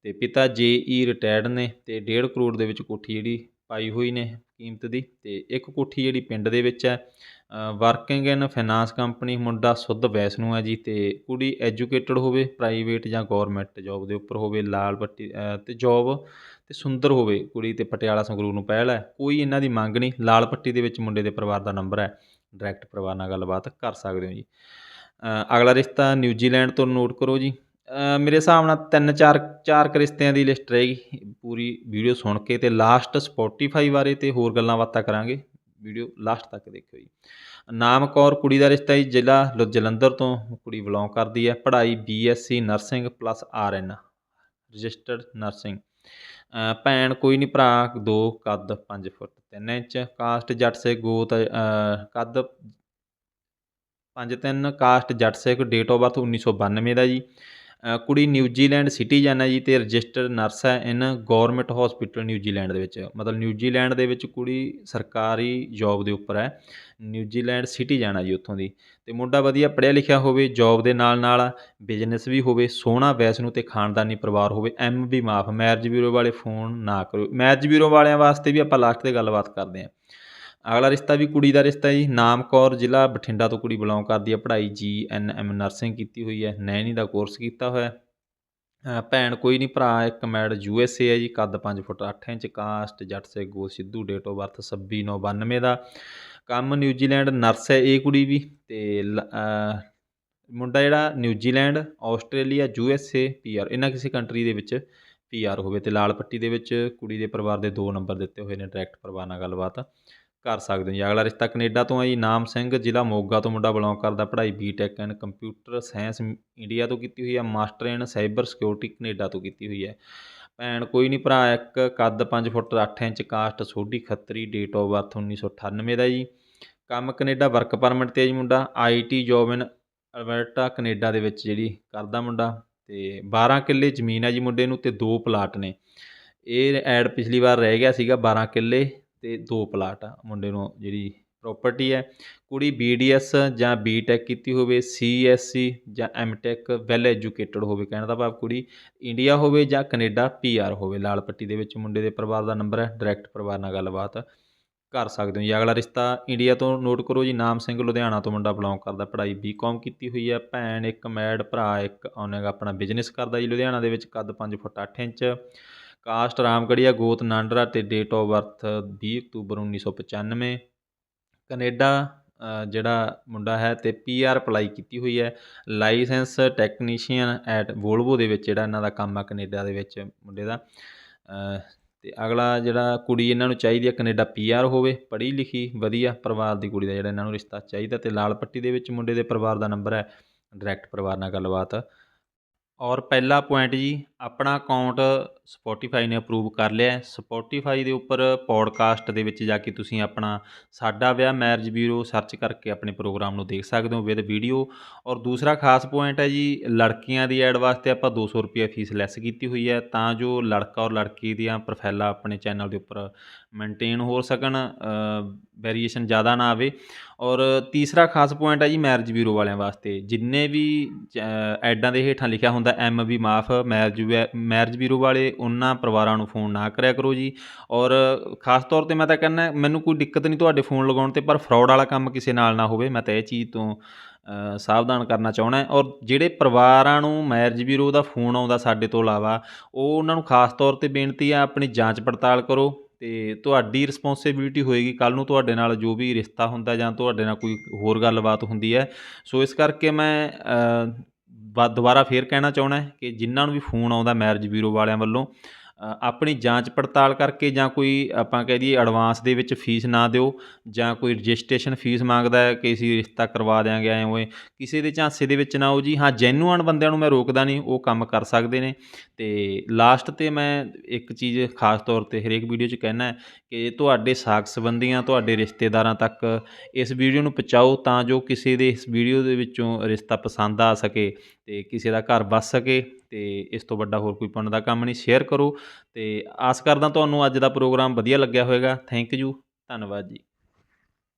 A: ਤੇ ਪਿਤਾ ਜੇ ਈ ਰਿਟਾਇਰਡ ਨੇ ਤੇ 1.5 ਕਰੋੜ ਦੇ ਵਿੱਚ ਕੋਠੀ ਜਿਹੜੀ ਪਾਈ ਹੋਈ ਨੇ ਕੀਮਤ ਦੀ ਤੇ ਇੱਕ ਕੋਠੀ ਜਿਹੜੀ ਪਿੰਡ ਦੇ ਵਿੱਚ ਹੈ ਵਰਕਿੰਗ ਇਨ ਫਾਈਨਾਂਸ ਕੰਪਨੀ ਮੁੰਡਾ ਸੁੱਧ ਵੈਸ਼ਨੂੰ ਹੈ ਜੀ ਤੇ ਕੁੜੀ ਐਜੂਕੇਟਡ ਹੋਵੇ ਪ੍ਰਾਈਵੇਟ ਜਾਂ ਗਵਰਨਮੈਂਟ ਜੌਬ ਦੇ ਉੱਪਰ ਹੋਵੇ ਲਾਲ ਪੱਟੀ ਅ, ਤੇ ਜੌਬ ਤੇ ਸੁੰਦਰ ਹੋਵੇ, ਕੁੜੀ ਤੇ ਪਟਿਆਲਾ ਸੰਗਰੂਰ ਨੂੰ ਪਹਿਲ ਹੈ। ਕੋਈ ਇਹਨਾਂ ਦੀ ਮੰਗ ਨਹੀਂ, ਲਾਲ ਪੱਟੀ ਦੇ ਵਿੱਚ ਮੁੰਡੇ ਦੇ ਪਰਿਵਾਰ ਦਾ ਨੰਬਰ ਹੈ। ਡਾਇਰੈਕਟ ਪਰਿਵਾਰ ਨਾਲ ਗੱਲਬਾਤ ਕਰ ਸਕਦੇ ਹੋ ਜੀ। ਅਗਲਾ ਰਿਸ਼ਤਾ ਨਿਊਜ਼ੀਲੈਂਡ ਤੋਂ ਨੋਟ ਕਰੋ ਜੀ। ਮੇਰੇ ਹਿਸਾਬ ਨਾਲ ਤਿੰਨ ਚਾਰ ਚਾਰ ਕੁ ਰਿਸ਼ਤਿਆਂ ਦੀ ਲਿਸਟ ਰਹੇਗੀ। ਪੂਰੀ ਵੀਡੀਓ ਸੁਣ ਕੇ ਤੇ ਲਾਸਟ ਸਪੋਟੀਫਾਈ ਬਾਰੇ ਤੇ ਹੋਰ ਗੱਲਾਂ ਬਾਤਾਂ ਕਰਾਂਗੇ। ਵੀਡੀਓ ਲਾਸਟ ਤੱਕ ਦੇਖਿਓ ਜੀ। ਨਾਮ ਕੌਰ ਕੁੜੀ ਦਾ ਰਿਸ਼ਤਾ ਜੀ, ਜ਼ਿਲ੍ਹਾ ਲੁ- ਜਲੰਧਰ ਤੋਂ ਕੁੜੀ ਬਿਲੋਂਗ ਕਰਦੀ ਹੈ। ਪੜ੍ਹਾਈ BSc nursing plus RN registered nursing ਭੈਣ ਕੋਈ ਨਹੀਂ ਭਰਾ, ਦੋ ਕੱਦ 5 ਫੁੱਟ 3 ਇੰਚ, ਕਾਸਟ ਜੱਟ ਸੇ ਗੋਤ ਕੱਦ 5 3 caste Jatt Sikh date of birth 1992 ਦਾ ਜੀ। ਕੁੜੀ ਨਿਊਜ਼ੀਲੈਂਡ ਸਿਟੀਜ਼ਨ ਹੈ ਜੀ ਤੇ ਰਜਿਸਟਰਡ ਨਰਸ ਹੈ ਇਨ ਗਵਰਨਮੈਂਟ ਹਸਪੀਟਲ ਨਿਊਜ਼ੀਲੈਂਡ ਦੇ ਵਿੱਚ। ਮਤਲਬ ਨਿਊਜ਼ੀਲੈਂਡ ਦੇ ਵਿੱਚ ਕੁੜੀ ਸਰਕਾਰੀ ਜੌਬ ਦੇ ਉੱਪਰ ਹੈ। ਨਿਊਜ਼ੀਲੈਂਡ ਸਿਟੀਜ਼ਨ ਹੈ ਜੀ ਉੱਥੋਂ ਦੀ। ਤੇ ਮੁੰਡਾ ਵਧੀਆ ਪੜ੍ਹਿਆ ਲਿਖਿਆ ਹੋਵੇ ਜੌਬ ਦੇ ਨਾਲ ਨਾਲ ਬਿਜ਼ਨਸ ਵੀ ਹੋਵੇ, ਸੋਹਣਾ ਵੈਸ ਨੂੰ ਤੇ ਖਾਨਦਾਨੀ ਪਰਿਵਾਰ ਹੋਵੇ ਐਮ ਵੀ ਮਾਫ ਮੈਰਿਜ ਬਿਊਰੋ ਵਾਲੇ ਫੋਨ ਨਾ ਕਰੋ ਮੈਰਿਜ ਬਿਊਰੋ ਵਾਲਿਆਂ ਵਾਸਤੇ ਵੀ ਆਪਾਂ ਲਾਸਟ ਤੇ ਗੱਲਬਾਤ ਕਰਦੇ ਹਾਂ। ਅਗਲਾ ਰਿਸ਼ਤਾ ਵੀ ਕੁੜੀ ਦਾ ਰਿਸ਼ਤਾ ਜੀ। ਨਾਮ ਕੌਰ ਜ਼ਿਲ੍ਹਾ ਬਠਿੰਡਾ ਤੋਂ ਕੁੜੀ ਬਿਲੋਂਗ ਕਰਦੀ ਹੈ ਪੜ੍ਹਾਈ ਜੀ ਐਨ ਐਮ ਨਰਸਿੰਗ ਕੀਤੀ ਹੋਈ ਹੈ। ਨੈਣੀ ਦਾ ਕੋਰਸ ਕੀਤਾ ਹੋਇਆ। ਅ, ਭੈਣ ਕੋਈ ਨਹੀਂ ਭਰਾ ਇੱਕ ਮੈਡ ਯੂ ਐਸ ਏ ਹੈ ਜੀ। ਕੱਦ 5 ਫੁੱਟ 8 ਇੰਚ ਕਾਸਟ ਜੱਟ ਸੇ ਗੋ ਸਿੱਧੂ ਡੇਟ ਆਫ ਬਰਥ 26992 ਦਾ। ਕੰਮ ਨਿਊਜ਼ੀਲੈਂਡ ਨਰਸ ਹੈ ਇਹ ਕੁੜੀ ਵੀ। ਤੇ ਲ- ਮੁੰਡਾ ਜਿਹੜਾ New Zealand Australia U S A P R. ਇਹਨਾਂ ਕਿਸੇ ਕੰਟਰੀ ਦੇ ਵਿੱਚ ਪੀ ਆਰ ਹੋਵੇ ਤੇ ਲਾਲ ਪੱਟੀ ਦੇ ਵਿੱਚ ਕੁੜੀ ਦੇ ਪਰਿਵਾਰ ਦੇ ਦੋ ਨੰਬਰ ਦਿੱਤੇ ਹੋਏ ਨੇ। ਡਾਇਰੈਕਟ ਪਰਿਵਾਰ ਨਾਲ ਗੱਲਬਾਤ। ਕਰ ਸਕਦੇ ਹੋ ਜੀ। ਅਗਲਾ ਰਿਸ਼ਤਾ ਕੈਨੇਡਾ ਤੋਂ ਹੈ ਜੀ। ਨਾਮ ਸਿੰਘ, ਜ਼ਿਲ੍ਹਾ ਮੋਗਾ ਤੋਂ ਮੁੰਡਾ ਬਿਲੋਂਗ ਕਰਦਾ। ਪੜ੍ਹਾਈ BTech and computer science India ਤੋਂ ਕੀਤੀ ਹੋਈ ਹੈ। Master in cyber security Canada ਤੋਂ ਕੀਤੀ ਹੋਈ ਹੈ। ਭੈਣ ਕੋਈ ਨਹੀਂ, ਭਰਾ ਇੱਕ, ਕੱਦ 5 foot 8 inch caste Sodhi Khatri date of birth 1998 ਦਾ ਜੀ। ਕੰਮ ਕੈਨੇਡਾ ਵਰਕ ਪਰਮਿਟ ਤੇ ਹੈ ਜੀ ਮੁੰਡਾ। IT job in Alberta Canada ਦੇ ਵਿੱਚ ਜਿਹੜੀ ਕਰਦਾ ਮੁੰਡਾ। ਤੇ 12 ਕਿੱਲੇ ਜ਼ਮੀਨ ਹੈ ਜੀ ਮੁੰਡੇ ਨੂੰ ਤੇ ਦੋ ਪਲਾਟ ਨੇ। ਇਹ ਐਡ ਪਿਛਲੀ ਵਾਰ ਰਹਿ ਗਿਆ ਸੀਗਾ 12 ਕਿੱਲੇ। ਤੇ ਦੋ ਪਲਾਟ ਆ, ਮੁੰਡੇ ਨੂੰ ਜਿਹੜੀ ਪ੍ਰਾਪਰਟੀ ਹੈ। ਕੁੜੀ ਬੀਡੀਐਸ ਜਾਂ ਬੀਟੈਕ ਕੀਤੀ ਹੋਵੇ ਸੀਐਸਸੀ ਜਾਂ ਐਮਟੈਕ ਵੈਲ ਐਜੂਕੇਟਡ ਹੋਵੇ, ਕਹਿਣ ਦਾ ਭਾਵ ਕੁੜੀ ਇੰਡੀਆ ਹੋਵੇ ਜਾਂ ਕੈਨੇਡਾ ਪੀਆਰ ਹੋਵੇ। ਲਾਲ ਪੱਟੀ ਦੇ ਵਿੱਚ ਮੁੰਡੇ ਦੇ ਪਰਿਵਾਰ ਦਾ ਨੰਬਰ ਹੈ ਡਾਇਰੈਕਟ ਪਰਿਵਾਰ ਨਾਲ ਗੱਲਬਾਤ ਕਰ ਸਕਦੇ ਹੋ ਜੀ। ਅਗਲਾ ਰਿਸ਼ਤਾ ਇੰਡੀਆ ਤੋਂ ਨੋਟ ਕਰੋ ਜੀ, ਨਾਮ ਸਿੰਘ ਲੁਧਿਆਣਾ ਤੋਂ ਮੁੰਡਾ ਬਿਲੋਂਗ ਕਰਦਾ, ਪੜ੍ਹਾਈ ਬੀਕਾਮ ਕੀਤੀ ਹੋਈ ਹੈ। ਭੈਣ ਇੱਕ ਮੈਡ ਭਰਾ ਇੱਕ ਉਹਨੇ ਆਪਣਾ ਬਿਜ਼ਨਸ ਕਰਦਾ ਜੀ ਲੁਧਿਆਣਾ ਦੇ ਵਿੱਚ, ਕੱਦ 5 ਫੁੱਟ 8 ਇੰਚ। ਕਾਸਟ ਰਾਮਗੜੀਆ ਗੋਤ ਨਾਂਡਰਾ ਤੇ ਡੇਟ ਆਫ ਬਰਥ 20 ਅਕਤੂਬਰ 1995 ਕੈਨੇਡਾ ਅ, ਜਿਹੜਾ ਮੁੰਡਾ ਹੈ ਤੇ ਪੀਆਰ ਅਪਲਾਈ ਕੀਤੀ ਹੋਈ ਹੈ। ਲਾਇਸੈਂਸ ਟੈਕਨੀਸ਼ੀਅਨ ਐਟ ਵੋਲਵੋ ਦੇ ਵਿੱਚ ਜਿਹੜਾ ਇਹਨਾਂ ਦਾ ਕੰਮ ਆ ਕੈਨੇਡਾ ਦੇ ਵਿੱਚ ਮੁੰਡੇ ਦਾ। ਅ, ਤੇ ਅਗਲਾ ਜਿਹੜਾ ਕੁੜੀ ਇਹਨਾਂ ਨੂੰ ਚਾਹੀਦੀ ਹੈ ਕੈਨੇਡਾ ਪੀਆਰ ਹੋਵੇ ਪੜ੍ਹੀ ਲਿਖੀ ਵਧੀਆ ਪਰਿਵਾਰ ਦੀ ਕੁੜੀ ਦਾ ਜਿਹੜਾ ਇਹਨਾਂ ਨੂੰ ਰਿਸ਼ਤਾ ਚਾਹੀਦਾ ਤੇ ਲਾਲ ਪੱਟੀ ਦੇ ਵਿੱਚ ਮੁੰਡੇ ਦੇ ਪਰਿਵਾਰ ਦਾ ਨੰਬਰ ਹੈ ਡਾਇਰੈਕਟ ਪਰਿਵਾਰ ਨਾਲ ਗੱਲਬਾਤ। ਔਰ ਪਹਿਲਾ ਪੁਆਇੰਟ ਜੀ ਆਪਣਾ ਅਕਾਊਂਟ ਸਪੋਟੀਫਾਈ ਨੇ ਅਪਰੂਵ ਕਰ ਲਿਆ ਸਪੋਟੀਫਾਈ ਦੇ ਉੱਪਰ ਪੋਡਕਾਸਟ ਦੇ ਵਿੱਚ ਜਾ ਕੇ ਤੁਸੀਂ ਆਪਣਾ ਸਾਡਾ ਵਿਆਹ ਮੈਰਿਜ ਬਿਊਰੋ ਸਰਚ ਕਰਕੇ ਆਪਣੇ ਪ੍ਰੋਗਰਾਮ ਨੂੰ ਦੇਖ ਸਕਦੇ ਹੋ ਵਿਦ ਵੀਡੀਓ ਔਰ ਦੂਸਰਾ ਖਾਸ ਪੁਆਇੰਟ ਹੈ ਜੀ, ਲੜਕੀਆਂ ਦੀ ਐਡ ਵਾਸਤੇ ਆਪਾਂ 200 ਰੁਪਏ ਫੀਸ ਲੈਸ ਕੀਤੀ ਹੋਈ ਹੈ ਤਾਂ ਜੋ ਲੜਕਾ ਔਰ ਲੜਕੀ ਦੀਆਂ ਪ੍ਰੋਫਾਈਲਾਂ ਆਪਣੇ ਚੈਨਲ ਦੇ ਉੱਪਰ ਮੇਨਟੇਨ ਹੋ ਸਕਣ ਵੇਰੀਏਸ਼ਨ ਜ਼ਿਆਦਾ ਨਾ ਆਵੇ। ਔਰ ਤੀਸਰਾ ਖਾਸ ਪੁਆਇੰਟ ਹੈ ਜੀ ਮੈਰਿਜ ਬਿਊਰੋ ਵਾਲਿਆਂ ਵਾਸਤੇ। ਜਿੰਨੇ ਵੀ ਚ- ਐਡਾਂ ਦੇ ਹੇਠਾਂ ਲਿਖਿਆ ਹੁੰਦਾ ਐਮ ਵੀ ਮਾਫ ਮੈਰਿਜ ਵੈ, ਮੈਰਿਜ ਬਿਊਰੋ ਵਾਲੇ ਉਹਨਾਂ ਪਰਿਵਾਰਾਂ ਨੂੰ ਫੋਨ ਨਾ ਕਰਿਆ ਕਰੋ ਜੀ। ਔਰ ਖਾਸ ਤੌਰ ਤੇ ਮੈਂ ਤਾਂ ਕਹਿੰਦਾ, ਮੈਨੂੰ ਕੋਈ ਦਿੱਕਤ ਨਹੀਂ ਤੁਹਾਡੇ ਫੋਨ ਲਗਾਉਣ ਤੇ, ਪਰ ਫਰਾਡ ਵਾਲਾ ਕੰਮ ਕਿਸੇ ਨਾਲ ਨਾ ਹੋਵੇ, ਮੈਂ ਤਾਂ ਇਹ ਚੀਜ਼ ਤੋਂ ਸਾਵਧਾਨ ਕਰਨਾ ਚਾਹੁੰਦਾ ਔਰ ਜਿਹੜੇ ਪਰਿਵਾਰਾਂ ਨੂੰ ਮੈਰਿਜ ਬਿਊਰੋ ਦਾ ਫੋਨ ਆਉਂਦਾ ਸਾਡੇ ਤੋਂ ਇਲਾਵਾ, ਉਹ ਉਹਨਾਂ ਨੂੰ ਖਾਸ ਤੌਰ ਤੇ ਬੇਨਤੀ ਆ, ਆਪਣੀ ਜਾਂਚ ਪੜਤਾਲ ਕਰੋ ਤੇ ਤੁਹਾਡੀ ਰਿਸਪੌਂਸਿਬਿਲਟੀ ਹੋਏਗੀ। ਕੱਲ ਨੂੰ ਤੁਹਾਡੇ ਨਾਲ ਜੋ ਵੀ ਰਿਸ਼ਤਾ ਹੁੰਦਾ ਜਾਂ ਤੁਹਾਡੇ ਨਾਲ ਕੋਈ ਹੋਰ ਗੱਲਬਾਤ ਹੁੰਦੀ ਹੈ। ਸੋ ਇਸ ਕਰਕੇ ਮੈਂ ਦੁਬਾਰਾ ਫੇਰ ਕਹਿਣਾ ਚਾਹੁੰਦਾ ਕਿ ਜਿਨ੍ਹਾਂ ਨੂੰ ਵੀ ਫੋਨ ਆਉਂਦਾ ਮੈਰਿਜ ਬਿਊਰੋ ਵਾਲਿਆਂ ਵੱਲੋਂ ਆਪਣੀ ਜਾਂਚ ਪੜਤਾਲ ਕਰਕੇ ਜਾਂ ਕੋਈ ਆਪਾਂ ਕਹਿ ਦਈਏ ਐਡਵਾਂਸ ਦੇ ਵਿੱਚ ਫੀਸ ਨਾ ਦਿਓ ਜਾਂ ਕੋਈ ਰਜਿਸਟ੍ਰੇਸ਼ਨ ਫੀਸ ਮੰਗਦਾ ਹੈ ਕਿ ਅਸੀਂ ਰਿਸ਼ਤਾ ਕਰਵਾ ਦਿਆਂਗੇ ਐਂ ਹੋਏ ਕਿਸੇ ਦੇ ਝਾਂਸੇ ਦੇ ਵਿੱਚ ਨਾ ਹੋ ਜੀ। ਹਾਂ ਜੈਨੂਅਨ ਬੰਦਿਆਂ ਨੂੰ ਮੈਂ ਰੋਕਦਾ ਨਹੀਂ, ਉਹ ਕੰਮ ਕਰ ਸਕਦੇ ਨੇ। ਤੇ ਲਾਸਟ ਤੇ ਮੈਂ ਇੱਕ ਚੀਜ਼ ਖਾਸ ਤੌਰ ਤੇ ਹਰੇਕ ਵੀਡੀਓ 'ਚ ਕਹਿਣਾ ਹੈ ਕਿ ਤੁਹਾਡੇ ਸਾਕ ਸੰਬੰਧੀਆਂ, ਤੁਹਾਡੇ ਰਿਸ਼ਤੇਦਾਰਾਂ ਤੱਕ ਇਸ ਵੀਡੀਓ ਨੂੰ ਪਹੁੰਚਾਓ ਤਾਂ ਜੋ ਕਿਸੇ ਦੇ ਇਸ ਵੀਡੀਓ ਦੇ ਵਿੱਚੋਂ ਰਿਸ਼ਤਾ ਪਸੰਦ ਆ ਸਕੇ। ਤੇ ਕਿਸੇ ਦਾ ਘਰ ਵੱਸ ਸਕੇ ਤੇ ਇਸ ਤੋਂ ਵੱਡਾ ਹੋਰ ਕੋਈ ਪੁੰਨ ਦਾ ਕੰਮ ਨਹੀਂ ਸ਼ੇਅਰ ਕਰੋ ਤੇ ਆਸ ਕਰਦਾ ਤੁਹਾਨੂੰ ਅੱਜ ਦਾ ਪ੍ਰੋਗਰਾਮ ਵਧੀਆ ਲੱਗਿਆ ਹੋਵੇਗਾ। ਥੈਂਕ ਯੂ ਧੰਨਵਾਦ ਜੀ।